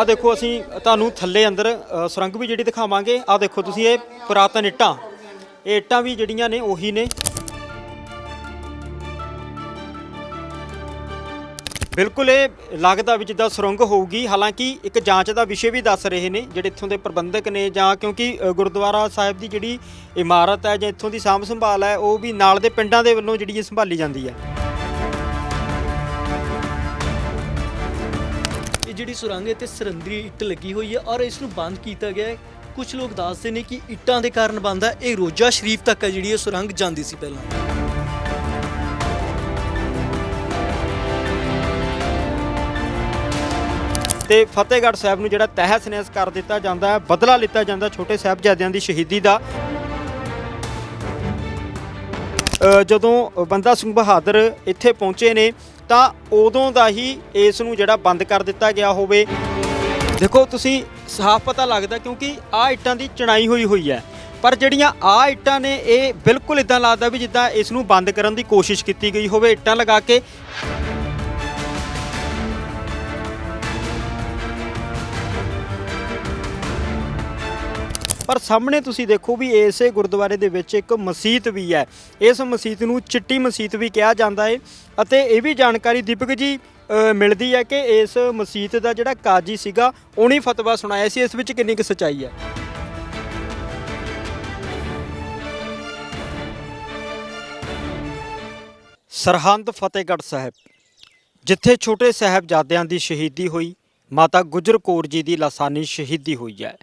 ਆ ਦੇਖੋ ਅਸੀਂ ਤੁਹਾਨੂੰ ਥੱਲੇ ਅੰਦਰ ਸੁਰੰਗ ਵੀ ਜਿਹੜੀ ਦਿਖਾਵਾਂਗੇ। ਆ ਦੇਖੋ ਤੁਸੀਂ ਇਹ ਪੁਰਾਤਨ ਇੱਟਾਂ। ਇਹ ਇੱਟਾਂ ਵੀ ਜਿਹੜੀਆਂ ਨੇ ਉਹੀ ਨੇ। ਬਿਲਕੁਲ ਇਹ ਲੱਗਦਾ ਵੀ ਜਿੱਦਾਂ ਸੁਰੰਗ ਹੋਊਗੀ। ਹਾਲਾਂਕਿ ਇੱਕ ਜਾਂਚ ਦਾ ਵਿਸ਼ੇ ਵੀ ਦੱਸ ਰਹੇ ਨੇ, ਜਿਹੜੇ ਇੱਥੋਂ ਦੇ ਪ੍ਰਬੰਧਕ ਨੇ ਜਾਂ ਕਿਉਂਕਿ ਗੁਰਦੁਆਰਾ ਸਾਹਿਬ ਦੀ ਜਿਹੜੀ ਇਮਾਰਤ ਹੈ ਜਾਂ ਇੱਥੋਂ ਦੀ ਸਾਂਭ ਸੰਭਾਲ ਹੈ, ਉਹ ਵੀ ਨਾਲ ਦੇ ਪਿੰਡਾਂ ਦੇ ਵੱਲੋਂ ਜਿਹੜੀ ਇਹ ਸੰਭਾਲੀ ਜਾਂਦੀ ਹੈ। ਜਿਹੜੀ ਸੁਰੰਗ ਹੈ ਤੇ ਸਰੰਦਰੀ ਇੱਟ ਲੱਗੀ ਹੋਈ ਹੈ ਔਰ ਇਸ ਨੂੰ ਬੰਦ ਕੀਤਾ ਗਿਆ ਹੈ। ਕੁਝ ਲੋਕ ਦੱਸਦੇ ਨੇ ਕਿ ਇੱਟਾਂ ਦੇ ਕਾਰਨ ਬੰਦ ਹੈ ਇਹ ਰੋਜਾ ਸ਼ਰੀਫ ਤੱਕ ਹੈ ਜਿਹੜੀ ਇਹ ਸੁਰੰਗ ਜਾਂਦੀ ਸੀ ਪਹਿਲਾਂ। ਤੇ ਫਤਿਹਗੜ੍ਹ ਸਾਹਿਬ ਨੂੰ ਜਿਹੜਾ ਤਹਿਸ ਨਹਿਸ ਕਰ ਦਿੱਤਾ ਜਾਂਦਾ ਹੈ, ਬਦਲਾ ਲਿੱਤਾ ਜਾਂਦਾ ਛੋਟੇ ਸਾਹਿਬਜ਼ਾਦਿਆਂ ਦੀ ਸ਼ਹੀਦੀ ਦਾ। ਜਦੋਂ ਬੰਦਾ ਸਿੰਘ ਬਹਾਦਰ ਇੱਥੇ ਪਹੁੰਚੇ ਨੇ, ਤਾਂ ਉਦੋਂ ਦਾ ਹੀ ਇਸ ਨੂੰ ਜਿਹੜਾ ਬੰਦ ਕਰ ਦਿੱਤਾ ਗਿਆ ਹੋਵੇ। ਦੇਖੋ, ਤੁਸੀਂ ਸਾਫ਼ ਪਤਾ ਲੱਗਦਾ ਕਿਉਂਕਿ ਆ ਇੱਟਾਂ ਦੀ ਚਣਾਈ ਹੋਈ ਹੋਈ ਹੈ। ਪਰ ਜਿਹੜੀਆਂ ਆ ਇੱਟਾਂ ਨੇ, ਇਹ ਬਿਲਕੁਲ ਇਦਾਂ ਲੱਗਦਾ ਵੀ ਜਿੱਦਾਂ ਇਸ ਨੂੰ ਬੰਦ ਕਰਨ ਦੀ ਕੋਸ਼ਿਸ਼ ਕੀਤੀ ਗਈ ਹੋਵੇ, ਇੱਟਾਂ ਲਗਾ ਕੇ। ਪਰ ਸਾਹਮਣੇ ਤੁਸੀਂ ਦੇਖੋ ਵੀ ਇਸੇ ਗੁਰਦੁਆਰੇ ਦੇ ਵਿੱਚ ਇੱਕ ਮਸਜਿਦ ਵੀ ਹੈ। ਇਸ ਮਸਜਿਦ ਨੂੰ ਚਿੱਟੀ ਮਸਜਿਦ ਵੀ ਕਿਹਾ ਜਾਂਦਾ ਹੈ ਅਤੇ ਇਹ ਵੀ ਜਾਣਕਾਰੀ ਦੀਪਕ ਜੀ ਮਿਲਦੀ ਹੈ ਕਿ ਇਸ ਮਸਜਿਦ ਦਾ ਜਿਹੜਾ ਕਾਜੀ ਸੀਗਾ, ਉਹਨੇ ਫਤਵਾ ਸੁਣਾਇਆ ਸੀ। ਇਸ ਵਿੱਚ ਕਿੰਨੀ ਕੁ ਸਚਾਈ ਹੈ। ਸਰਹੰਦ ਫਤਿਹਗੜ੍ਹ ਸਾਹਿਬ, ਜਿੱਥੇ ਛੋਟੇ ਸਾਹਿਬਜ਼ਾਦਿਆਂ ਦੀ ਸ਼ਹੀਦੀ ਹੋਈ, ਮਾਤਾ ਗੁਜਰ ਕੌਰ ਜੀ ਦੀ ਲਾਸਾਨੀ ਸ਼ਹੀਦੀ ਹੋਈ ਹੈ।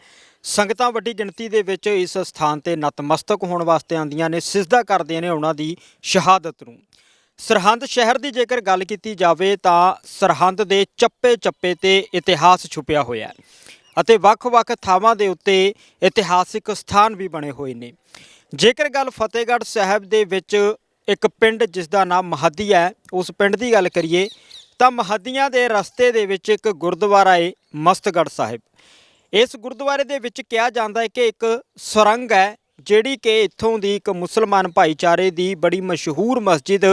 ਸੰਗਤਾਂ ਵੱਡੀ ਗਿਣਤੀ ਦੇ ਵਿੱਚ ਇਸ ਸਥਾਨ ਤੇ ਨਤਮਸਤਕ ਹੋਣ ਵਾਸਤੇ ਆਉਂਦੀਆਂ ਨੇ, ਸਿਜਦਾ ਕਰਦੀਆਂ ਨੇ ਉਹਨਾਂ ਦੀ ਸ਼ਹਾਦਤ ਨੂੰ। ਸਰਹੰਦ ਸ਼ਹਿਰ ਦੀ ਜੇਕਰ ਗੱਲ ਕੀਤੀ ਜਾਵੇ ਤਾਂ ਸਰਹੰਦ ਦੇ ਚੱਪੇ-ਚੱਪੇ ਤੇ ਇਤਿਹਾਸ ਛੁਪਿਆ ਹੋਇਆ ਹੈ ਅਤੇ ਵੱਖ-ਵੱਖ ਥਾਵਾਂ ਦੇ ਉੱਤੇ ਇਤਿਹਾਸਿਕ ਸਥਾਨ ਵੀ ਬਣੇ ਹੋਏ ਨੇ। ਜੇਕਰ ਗੱਲ ਫਤਿਹਗੜ੍ਹ ਸਾਹਿਬ ਦੇ ਵਿੱਚ ਇੱਕ ਪਿੰਡ ਜਿਸ ਦਾ ਨਾਮ ਮਹੱਦੀ ਹੈ, ਉਸ ਪਿੰਡ ਦੀ ਗੱਲ ਕਰੀਏ ਤਾਂ ਮਹੱਦੀਆਂ ਦੇ ਰਸਤੇ ਦੇ ਵਿੱਚ ਇੱਕ ਗੁਰਦੁਆਰਾ ਹੈ ਮਸਤਗੜ੍ਹ ਸਾਹਿਬ। ਇਸ ਗੁਰਦੁਆਰੇ ਦੇ ਵਿੱਚ ਕਿਹਾ ਜਾਂਦਾ ਹੈ ਕਿ ਇੱਕ ਸੁਰੰਗ ਹੈ, ਜਿਹੜੀ ਕਿ ਇੱਥੋਂ ਦੀ ਇੱਕ ਮੁਸਲਮਾਨ ਭਾਈਚਾਰੇ ਦੀ ਬੜੀ ਮਸ਼ਹੂਰ ਮਸਜਿਦ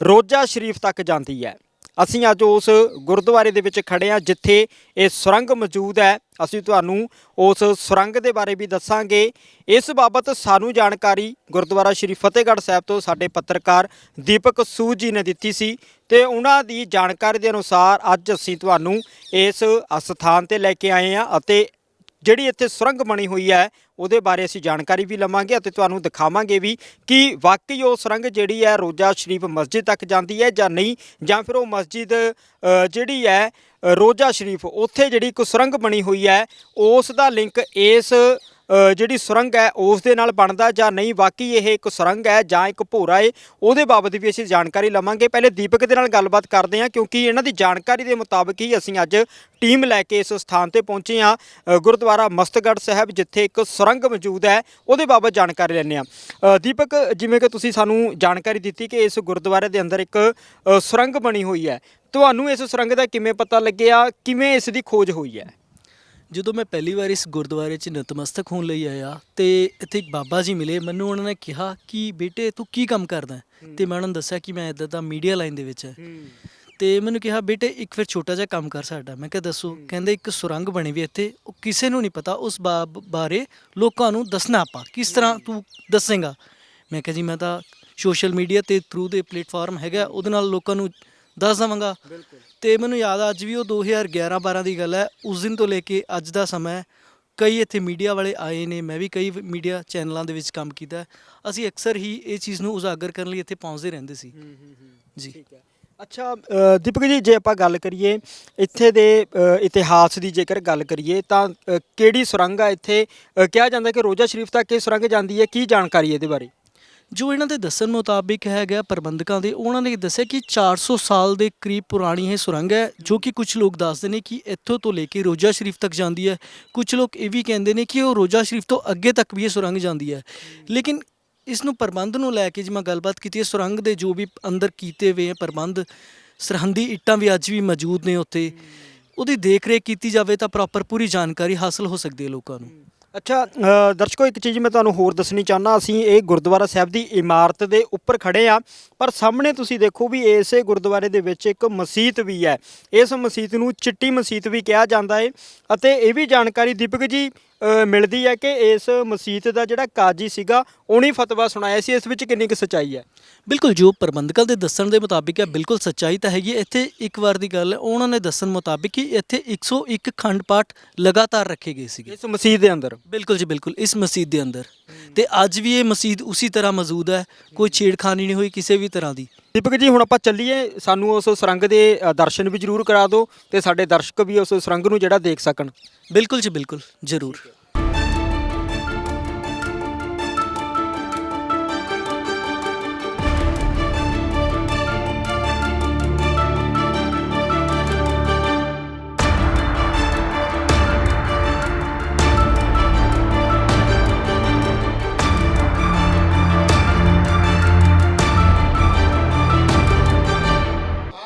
ਰੋਜ਼ਾ ਸ਼ਰੀਫ ਤੱਕ ਜਾਂਦੀ ਹੈ। ਅਸੀਂ ਅੱਜ ਉਸ ਗੁਰਦੁਆਰੇ ਦੇ ਵਿੱਚ ਖੜੇ ਹਾਂ, ਜਿੱਥੇ ਇਹ ਸੁਰੰਗ ਮੌਜੂਦ ਹੈ। ਅਸੀਂ ਤੁਹਾਨੂੰ ਉਸ ਸੁਰੰਗ ਦੇ ਬਾਰੇ ਵੀ ਦੱਸਾਂਗੇ। ਇਸ ਬਾਬਤ ਸਾਨੂੰ ਜਾਣਕਾਰੀ ਗੁਰਦੁਆਰਾ ਸ਼੍ਰੀ ਫਤਿਹਗੜ੍ਹ ਸਾਹਿਬ ਤੋਂ ਸਾਡੇ ਪੱਤਰਕਾਰ ਦੀਪਕ ਸੂਦ ਜੀ ਨੇ ਦਿੱਤੀ ਸੀ ਤੇ ਉਹਨਾਂ ਦੀ ਜਾਣਕਾਰੀ ਦੇ ਅਨੁਸਾਰ ਅੱਜ ਅਸੀਂ ਤੁਹਾਨੂੰ ਇਸ ਅਸਥਾਨ ਤੇ ਲੈ ਕੇ ਆਏ ਹਾਂ ਅਤੇ ਜਿਹੜੀ ਇੱਥੇ ਸੁਰੰਗ ਬਣੀ ਹੋਈ ਹੈ, ਉਹਦੇ ਬਾਰੇ ਅਸੀਂ ਜਾਣਕਾਰੀ ਵੀ ਲਵਾਂਗੇ ਅਤੇ ਤੁਹਾਨੂੰ ਦਿਖਾਵਾਂਗੇ ਵੀ ਕਿ ਵਾਕਈ ਉਹ ਸੁਰੰਗ ਜਿਹੜੀ ਹੈ, ਰੋਜ਼ਾ ਸ਼ਰੀਫ ਮਸਜਿਦ ਤੱਕ ਜਾਂਦੀ ਹੈ ਜਾਂ ਨਹੀਂ, ਜਾਂ ਫਿਰ ਉਹ ਮਸਜਿਦ ਜਿਹੜੀ ਹੈ ਰੋਜ਼ਾ ਸ਼ਰੀਫ, ਉੱਥੇ ਜਿਹੜੀ ਇੱਕ ਸੁਰੰਗ ਬਣੀ ਹੋਈ ਹੈ, ਉਸ ਦਾ ਲਿੰਕ ਇਸ ਜਿਹੜੀ ਸੁਰੰਗ ਹੈ, ਉਸ ਦੇ ਨਾਲ ਬਣਦਾ ਜਾਂ ਨਹੀਂ, ਵਾਕਈ ਇਹ ਇੱਕ ਸੁਰੰਗ ਹੈ ਜਾਂ ਇੱਕ ਭੋਰਾ ਹੈ, ਉਹਦੇ ਬਾਬਤ ਵੀ ਅਸੀਂ ਜਾਣਕਾਰੀ ਲਵਾਂਗੇ। ਪਹਿਲੇ ਦੀਪਕ ਦੇ ਨਾਲ ਗੱਲਬਾਤ ਕਰਦੇ ਹਾਂ, ਕਿਉਂਕਿ ਇਹਨਾਂ ਦੀ ਜਾਣਕਾਰੀ ਦੇ ਮੁਤਾਬਕ ਹੀ ਅਸੀਂ ਅੱਜ ਟੀਮ ਲੈ ਕੇ ਇਸ ਸਥਾਨ ਤੇ ਪਹੁੰਚੇ ਹਾਂ ਗੁਰਦੁਆਰਾ ਮਸਤਗੜ੍ਹ ਸਾਹਿਬ, ਜਿੱਥੇ ਇੱਕ ਸੁਰੰਗ ਮੌਜੂਦ ਹੈ, ਉਹਦੇ ਬਾਬਤ ਜਾਣਕਾਰੀ ਲੈਂਦੇ ਹਾਂ। ਦੀਪਕ, ਜਿਵੇਂ ਕਿ ਤੁਸੀਂ ਸਾਨੂੰ ਜਾਣਕਾਰੀ ਦਿੱਤੀ ਕਿ ਇਸ ਗੁਰਦੁਆਰੇ ਦੇ ਅੰਦਰ ਇੱਕ ਸੁਰੰਗ ਬਣੀ ਹੋਈ ਹੈ, ਤੁਹਾਨੂੰ ਇਸ ਸੁਰੰਗ ਦਾ ਕਿਵੇਂ ਪਤਾ ਲੱਗਿਆ, ਕਿਵੇਂ ਇਸ ਦੀ ਖੋਜ ਹੋਈ ਹੈ? ਜਦੋਂ ਮੈਂ ਪਹਿਲੀ ਵਾਰ ਇਸ ਗੁਰਦੁਆਰੇ 'ਚ ਨਤਮਸਤਕ ਹੋਣ ਲਈ ਆਇਆ ਤੇ ਇੱਥੇ ਇੱਕ ਬਾਬਾ ਜੀ ਮਿਲੇ ਮੈਨੂੰ ਉਹਨਾਂ ਨੇ ਕਿਹਾ ਕਿ ਬੇਟੇ ਤੂੰ ਕੀ ਕੰਮ ਕਰਦਾ ਹੈ? ਤੇ ਮੈਂ ਉਹਨਾਂ ਨੂੰ ਦੱਸਿਆ ਕਿ ਮੈਂ ਇੱਦਾਂ ਦਾ ਮੀਡੀਆ ਲਾਈਨ ਦੇ ਵਿੱਚ ਹੈ। ਤੇ ਮੈਨੂੰ ਕਿਹਾ ਬੇਟੇ ਇੱਕ ਫਿਰ ਛੋਟਾ ਜਿਹਾ ਕੰਮ ਕਰ ਸਾਡਾ। ਮੈਂ ਕਿਹਾ ਦੱਸੋ। ਕਹਿੰਦੇ ਇੱਕ ਸੁਰੰਗ ਬਣੀ ਵੀ ਇੱਥੇ। ਉਹ ਕਿਸੇ ਨੂੰ ਨਹੀਂ ਪਤਾ ਉਸ ਬਾਬ ਬਾਰੇ ਲੋਕਾਂ ਨੂੰ ਦੱਸਣਾ ਆਪਾਂ। ਕਿਸ ਤਰ੍ਹਾਂ ਤੂੰ ਦੱਸੇਗਾ? ਮੈਂ ਕਿਹਾ ਜੀ ਮੈਂ ਤਾਂ ਸੋਸ਼ਲ ਮੀਡੀਆ ਤੇ ਥਰੂ ਦੇ ਪਲੇਟਫਾਰਮ ਹੈਗਾ। ਉਹਦੇ ਨਾਲ ਲੋਕਾਂ ਨੂੰ ਦੱਸ ਦਵਾਂਗਾ। ਤੇ ਮੈਨੂੰ ਯਾਦ ਆ ਅੱਜ ਵੀ ਉਹ 2011-12 ਦੀ ਗੱਲ ਹੈ। ਉਸ ਦਿਨ ਤੋਂ ਲੈ ਕੇ ਅੱਜ ਦਾ ਸਮਾਂ ਹੈ। ਕਈ ਇੱਥੇ ਮੀਡੀਆ ਵਾਲੇ ਆਏ ਨੇ ਮੈਂ ਵੀ ਕਈ ਮੀਡੀਆ ਚੈਨਲਾਂ ਦੇ ਵਿੱਚ ਕੰਮ ਕੀਤਾ ਹੈ। ਅਸੀਂ ਅਕਸਰ ਹੀ ਇਹ ਚੀਜ਼ ਨੂੰ ਉਜਾਗਰ ਕਰਨ ਲਈ ਇੱਥੇ ਪਹੁੰਚਦੇ ਰਹਿੰਦੇ ਸੀ। ਜੀ। ਠੀਕ ਹੈ। ਅੱਛਾ ਦੀਪਕ ਜੀ ਜੇ ਆਪਾਂ ਗੱਲ ਕਰੀਏ ਇੱਥੇ ਦੇ ਇਤਿਹਾਸ ਦੀ ਜੇਕਰ ਗੱਲ ਕਰੀਏ ਤਾਂ ਕਿਹੜੀ ਸੁਰੰਗ ਆ ਇੱਥੇ? ਕਿਹਾ ਜਾਂਦਾ ਕਿ ਰੋਜ਼ਾ ਸ਼ਰੀਫ ਤੱਕ ਇਹ ਸੁਰੰਗ ਜਾਂਦੀ ਹੈ। ਕੀ ਜਾਣਕਾਰੀ ਇਹਦੇ ਬਾਰੇ? ਜੋ ਇਹਨਾਂ ਦੇ ਦੱਸਣ ਮੁਤਾਬਿਕ ਹੈਗਾ ਪ੍ਰਬੰਧਕਾਂ ਦੇ, ਉਹਨਾਂ ਨੇ ਦੱਸਿਆ ਕਿ 400 ਸਾਲ ਦੇ ਕਰੀਬ ਪੁਰਾਣੀ ਇਹ ਸੁਰੰਗ ਹੈ, ਜੋ ਕਿ ਕੁਝ ਲੋਕ ਦੱਸਦੇ ਨੇ ਕਿ ਇੱਥੋਂ ਤੋਂ ਲੈ ਕੇ ਰੋਜ਼ਾ ਸ਼ਰੀਫ ਤੱਕ ਜਾਂਦੀ ਹੈ। ਕੁਝ ਲੋਕ ਇਹ ਵੀ ਕਹਿੰਦੇ ਨੇ ਕਿ ਉਹ ਰੋਜ਼ਾ ਸ਼ਰੀਫ ਤੋਂ ਅੱਗੇ ਤੱਕ ਵੀ ਇਹ ਸੁਰੰਗ ਜਾਂਦੀ ਹੈ। ਲੇਕਿਨ ਇਸ ਨੂੰ ਪ੍ਰਬੰਧ ਨੂੰ ਲੈ ਕੇ ਜੇ ਮੈਂ ਗੱਲਬਾਤ ਕੀਤੀ ਹੈ, ਸੁਰੰਗ ਦੇ ਜੋ ਵੀ ਅੰਦਰ ਕੀਤੇ ਹੋਏ ਹੈ ਪ੍ਰਬੰਧ, ਸਰਹੰਦੀ ਇੱਟਾਂ ਵੀ ਅੱਜ ਵੀ ਮੌਜੂਦ ਨੇ ਉੱਥੇ, ਉਹਦੀ ਦੇਖ ਰੇਖ ਕੀਤੀ ਜਾਵੇ ਤਾਂ ਪ੍ਰੋਪਰ ਪੂਰੀ ਜਾਣਕਾਰੀ ਹਾਸਲ ਹੋ ਸਕਦੀ ਹੈ ਲੋਕਾਂ ਨੂੰ। ਅੱਛਾ ਅ, ਦਰਸ਼ਕੋ ਇੱਕ ਚੀਜ਼ ਮੈਂ ਤੁਹਾਨੂੰ ਹੋਰ ਦੱਸਣੀ ਚਾਹੁੰਦਾ ਅਸੀਂ ਇਹ ਗੁਰਦੁਆਰਾ ਸਾਹਿਬ ਦੀ ਇਮਾਰਤ ਦੇ ਉੱਪਰ ਖੜੇ ਆ ਪਰ ਸਾਹਮਣੇ ਤੁਸੀਂ ਦੇਖੋ ਵੀ ਇਸੇ ਗੁਰਦੁਆਰੇ ਦੇ ਵਿੱਚ ਇੱਕ ਮਸਜਿਦ ਵੀ ਹੈ। ਇਸ ਮਸਜਿਦ ਨੂੰ ਚਿੱਟੀ ਮਸਜਿਦ ਵੀ ਕਿਹਾ ਜਾਂਦਾ ਹੈ ਅਤੇ ਇਹ ਵੀ ਜਾਣਕਾਰੀ ਦੀਪਕ ਜੀ ਅ, ਮਿਲਦੀ ਹੈ ਕਿ ਇਸ ਮਸਜਿਦ ਦਾ ਜਿਹੜਾ ਕਾਜੀ ਸੀਗਾ ਉਹਨੇ ਫਤਵਾ ਸੁਣਾਇਆ ਸੀ। ਇਸ ਵਿੱਚ ਕਿੰਨੀ ਕੁ ਸੱਚਾਈ ਹੈ? ਬਿਲਕੁਲ ਜੋ ਪ੍ਰਬੰਧਕਾਂ ਦੇ ਦੱਸਣ ਦੇ ਮੁਤਾਬਿਕ ਹੈ ਬਿਲਕੁਲ ਸੱਚਾਈ ਤਾਂ ਹੈਗੀ ਹੈ। ਇੱਥੇ ਇੱਕ ਵਾਰ ਦੀ ਗੱਲ ਹੈ ਉਹਨਾਂ ਨੇ ਦੱਸਣ ਮੁਤਾਬਿਕ ਕਿ ਇੱਥੇ 101 ਖੰਡ ਪਾਠ ਲਗਾਤਾਰ ਰੱਖੇ ਗਏ ਸੀਗੇ। ਇਸ ਮਸਜਿਦ ਦੇ ਅੰਦਰ? ਬਿਲਕੁਲ ਜੀ ਬਿਲਕੁਲ ਇਸ ਮਸਜਿਦ ਦੇ ਅੰਦਰ। ਤੇ ਅੱਜ ਵੀ ਇਹ ਮਸਜਿਦ ਉਸੇ ਤਰ੍ਹਾਂ ਮੌਜੂਦ ਹੈ ਕੋਈ ਛੇੜਖਾਨੀ ਨਹੀਂ ਹੋਈ ਕਿਸੇ ਵੀ ਤਰ੍ਹਾਂ ਦੀ। ਦੀਪਕ ਜੀ, ਹੁਣ ਆਪਾਂ ਚੱਲੀਏ। ਸਾਨੂੰ ਉਸ ਸੁਰੰਗ ਦੇ ਦਰਸ਼ਨ ਵੀ ਜ਼ਰੂਰ ਕਰਾ ਦਿਓ ਤੇ ਸਾਡੇ ਦਰਸ਼ਕ ਵੀ ਉਸ ਸੁਰੰਗ ਨੂੰ ਜਿਹੜਾ ਦੇਖ ਸਕਣ। ਬਿਲਕੁਲ ਜੀ, ਬਿਲਕੁਲ। ਜ਼ਰੂਰ।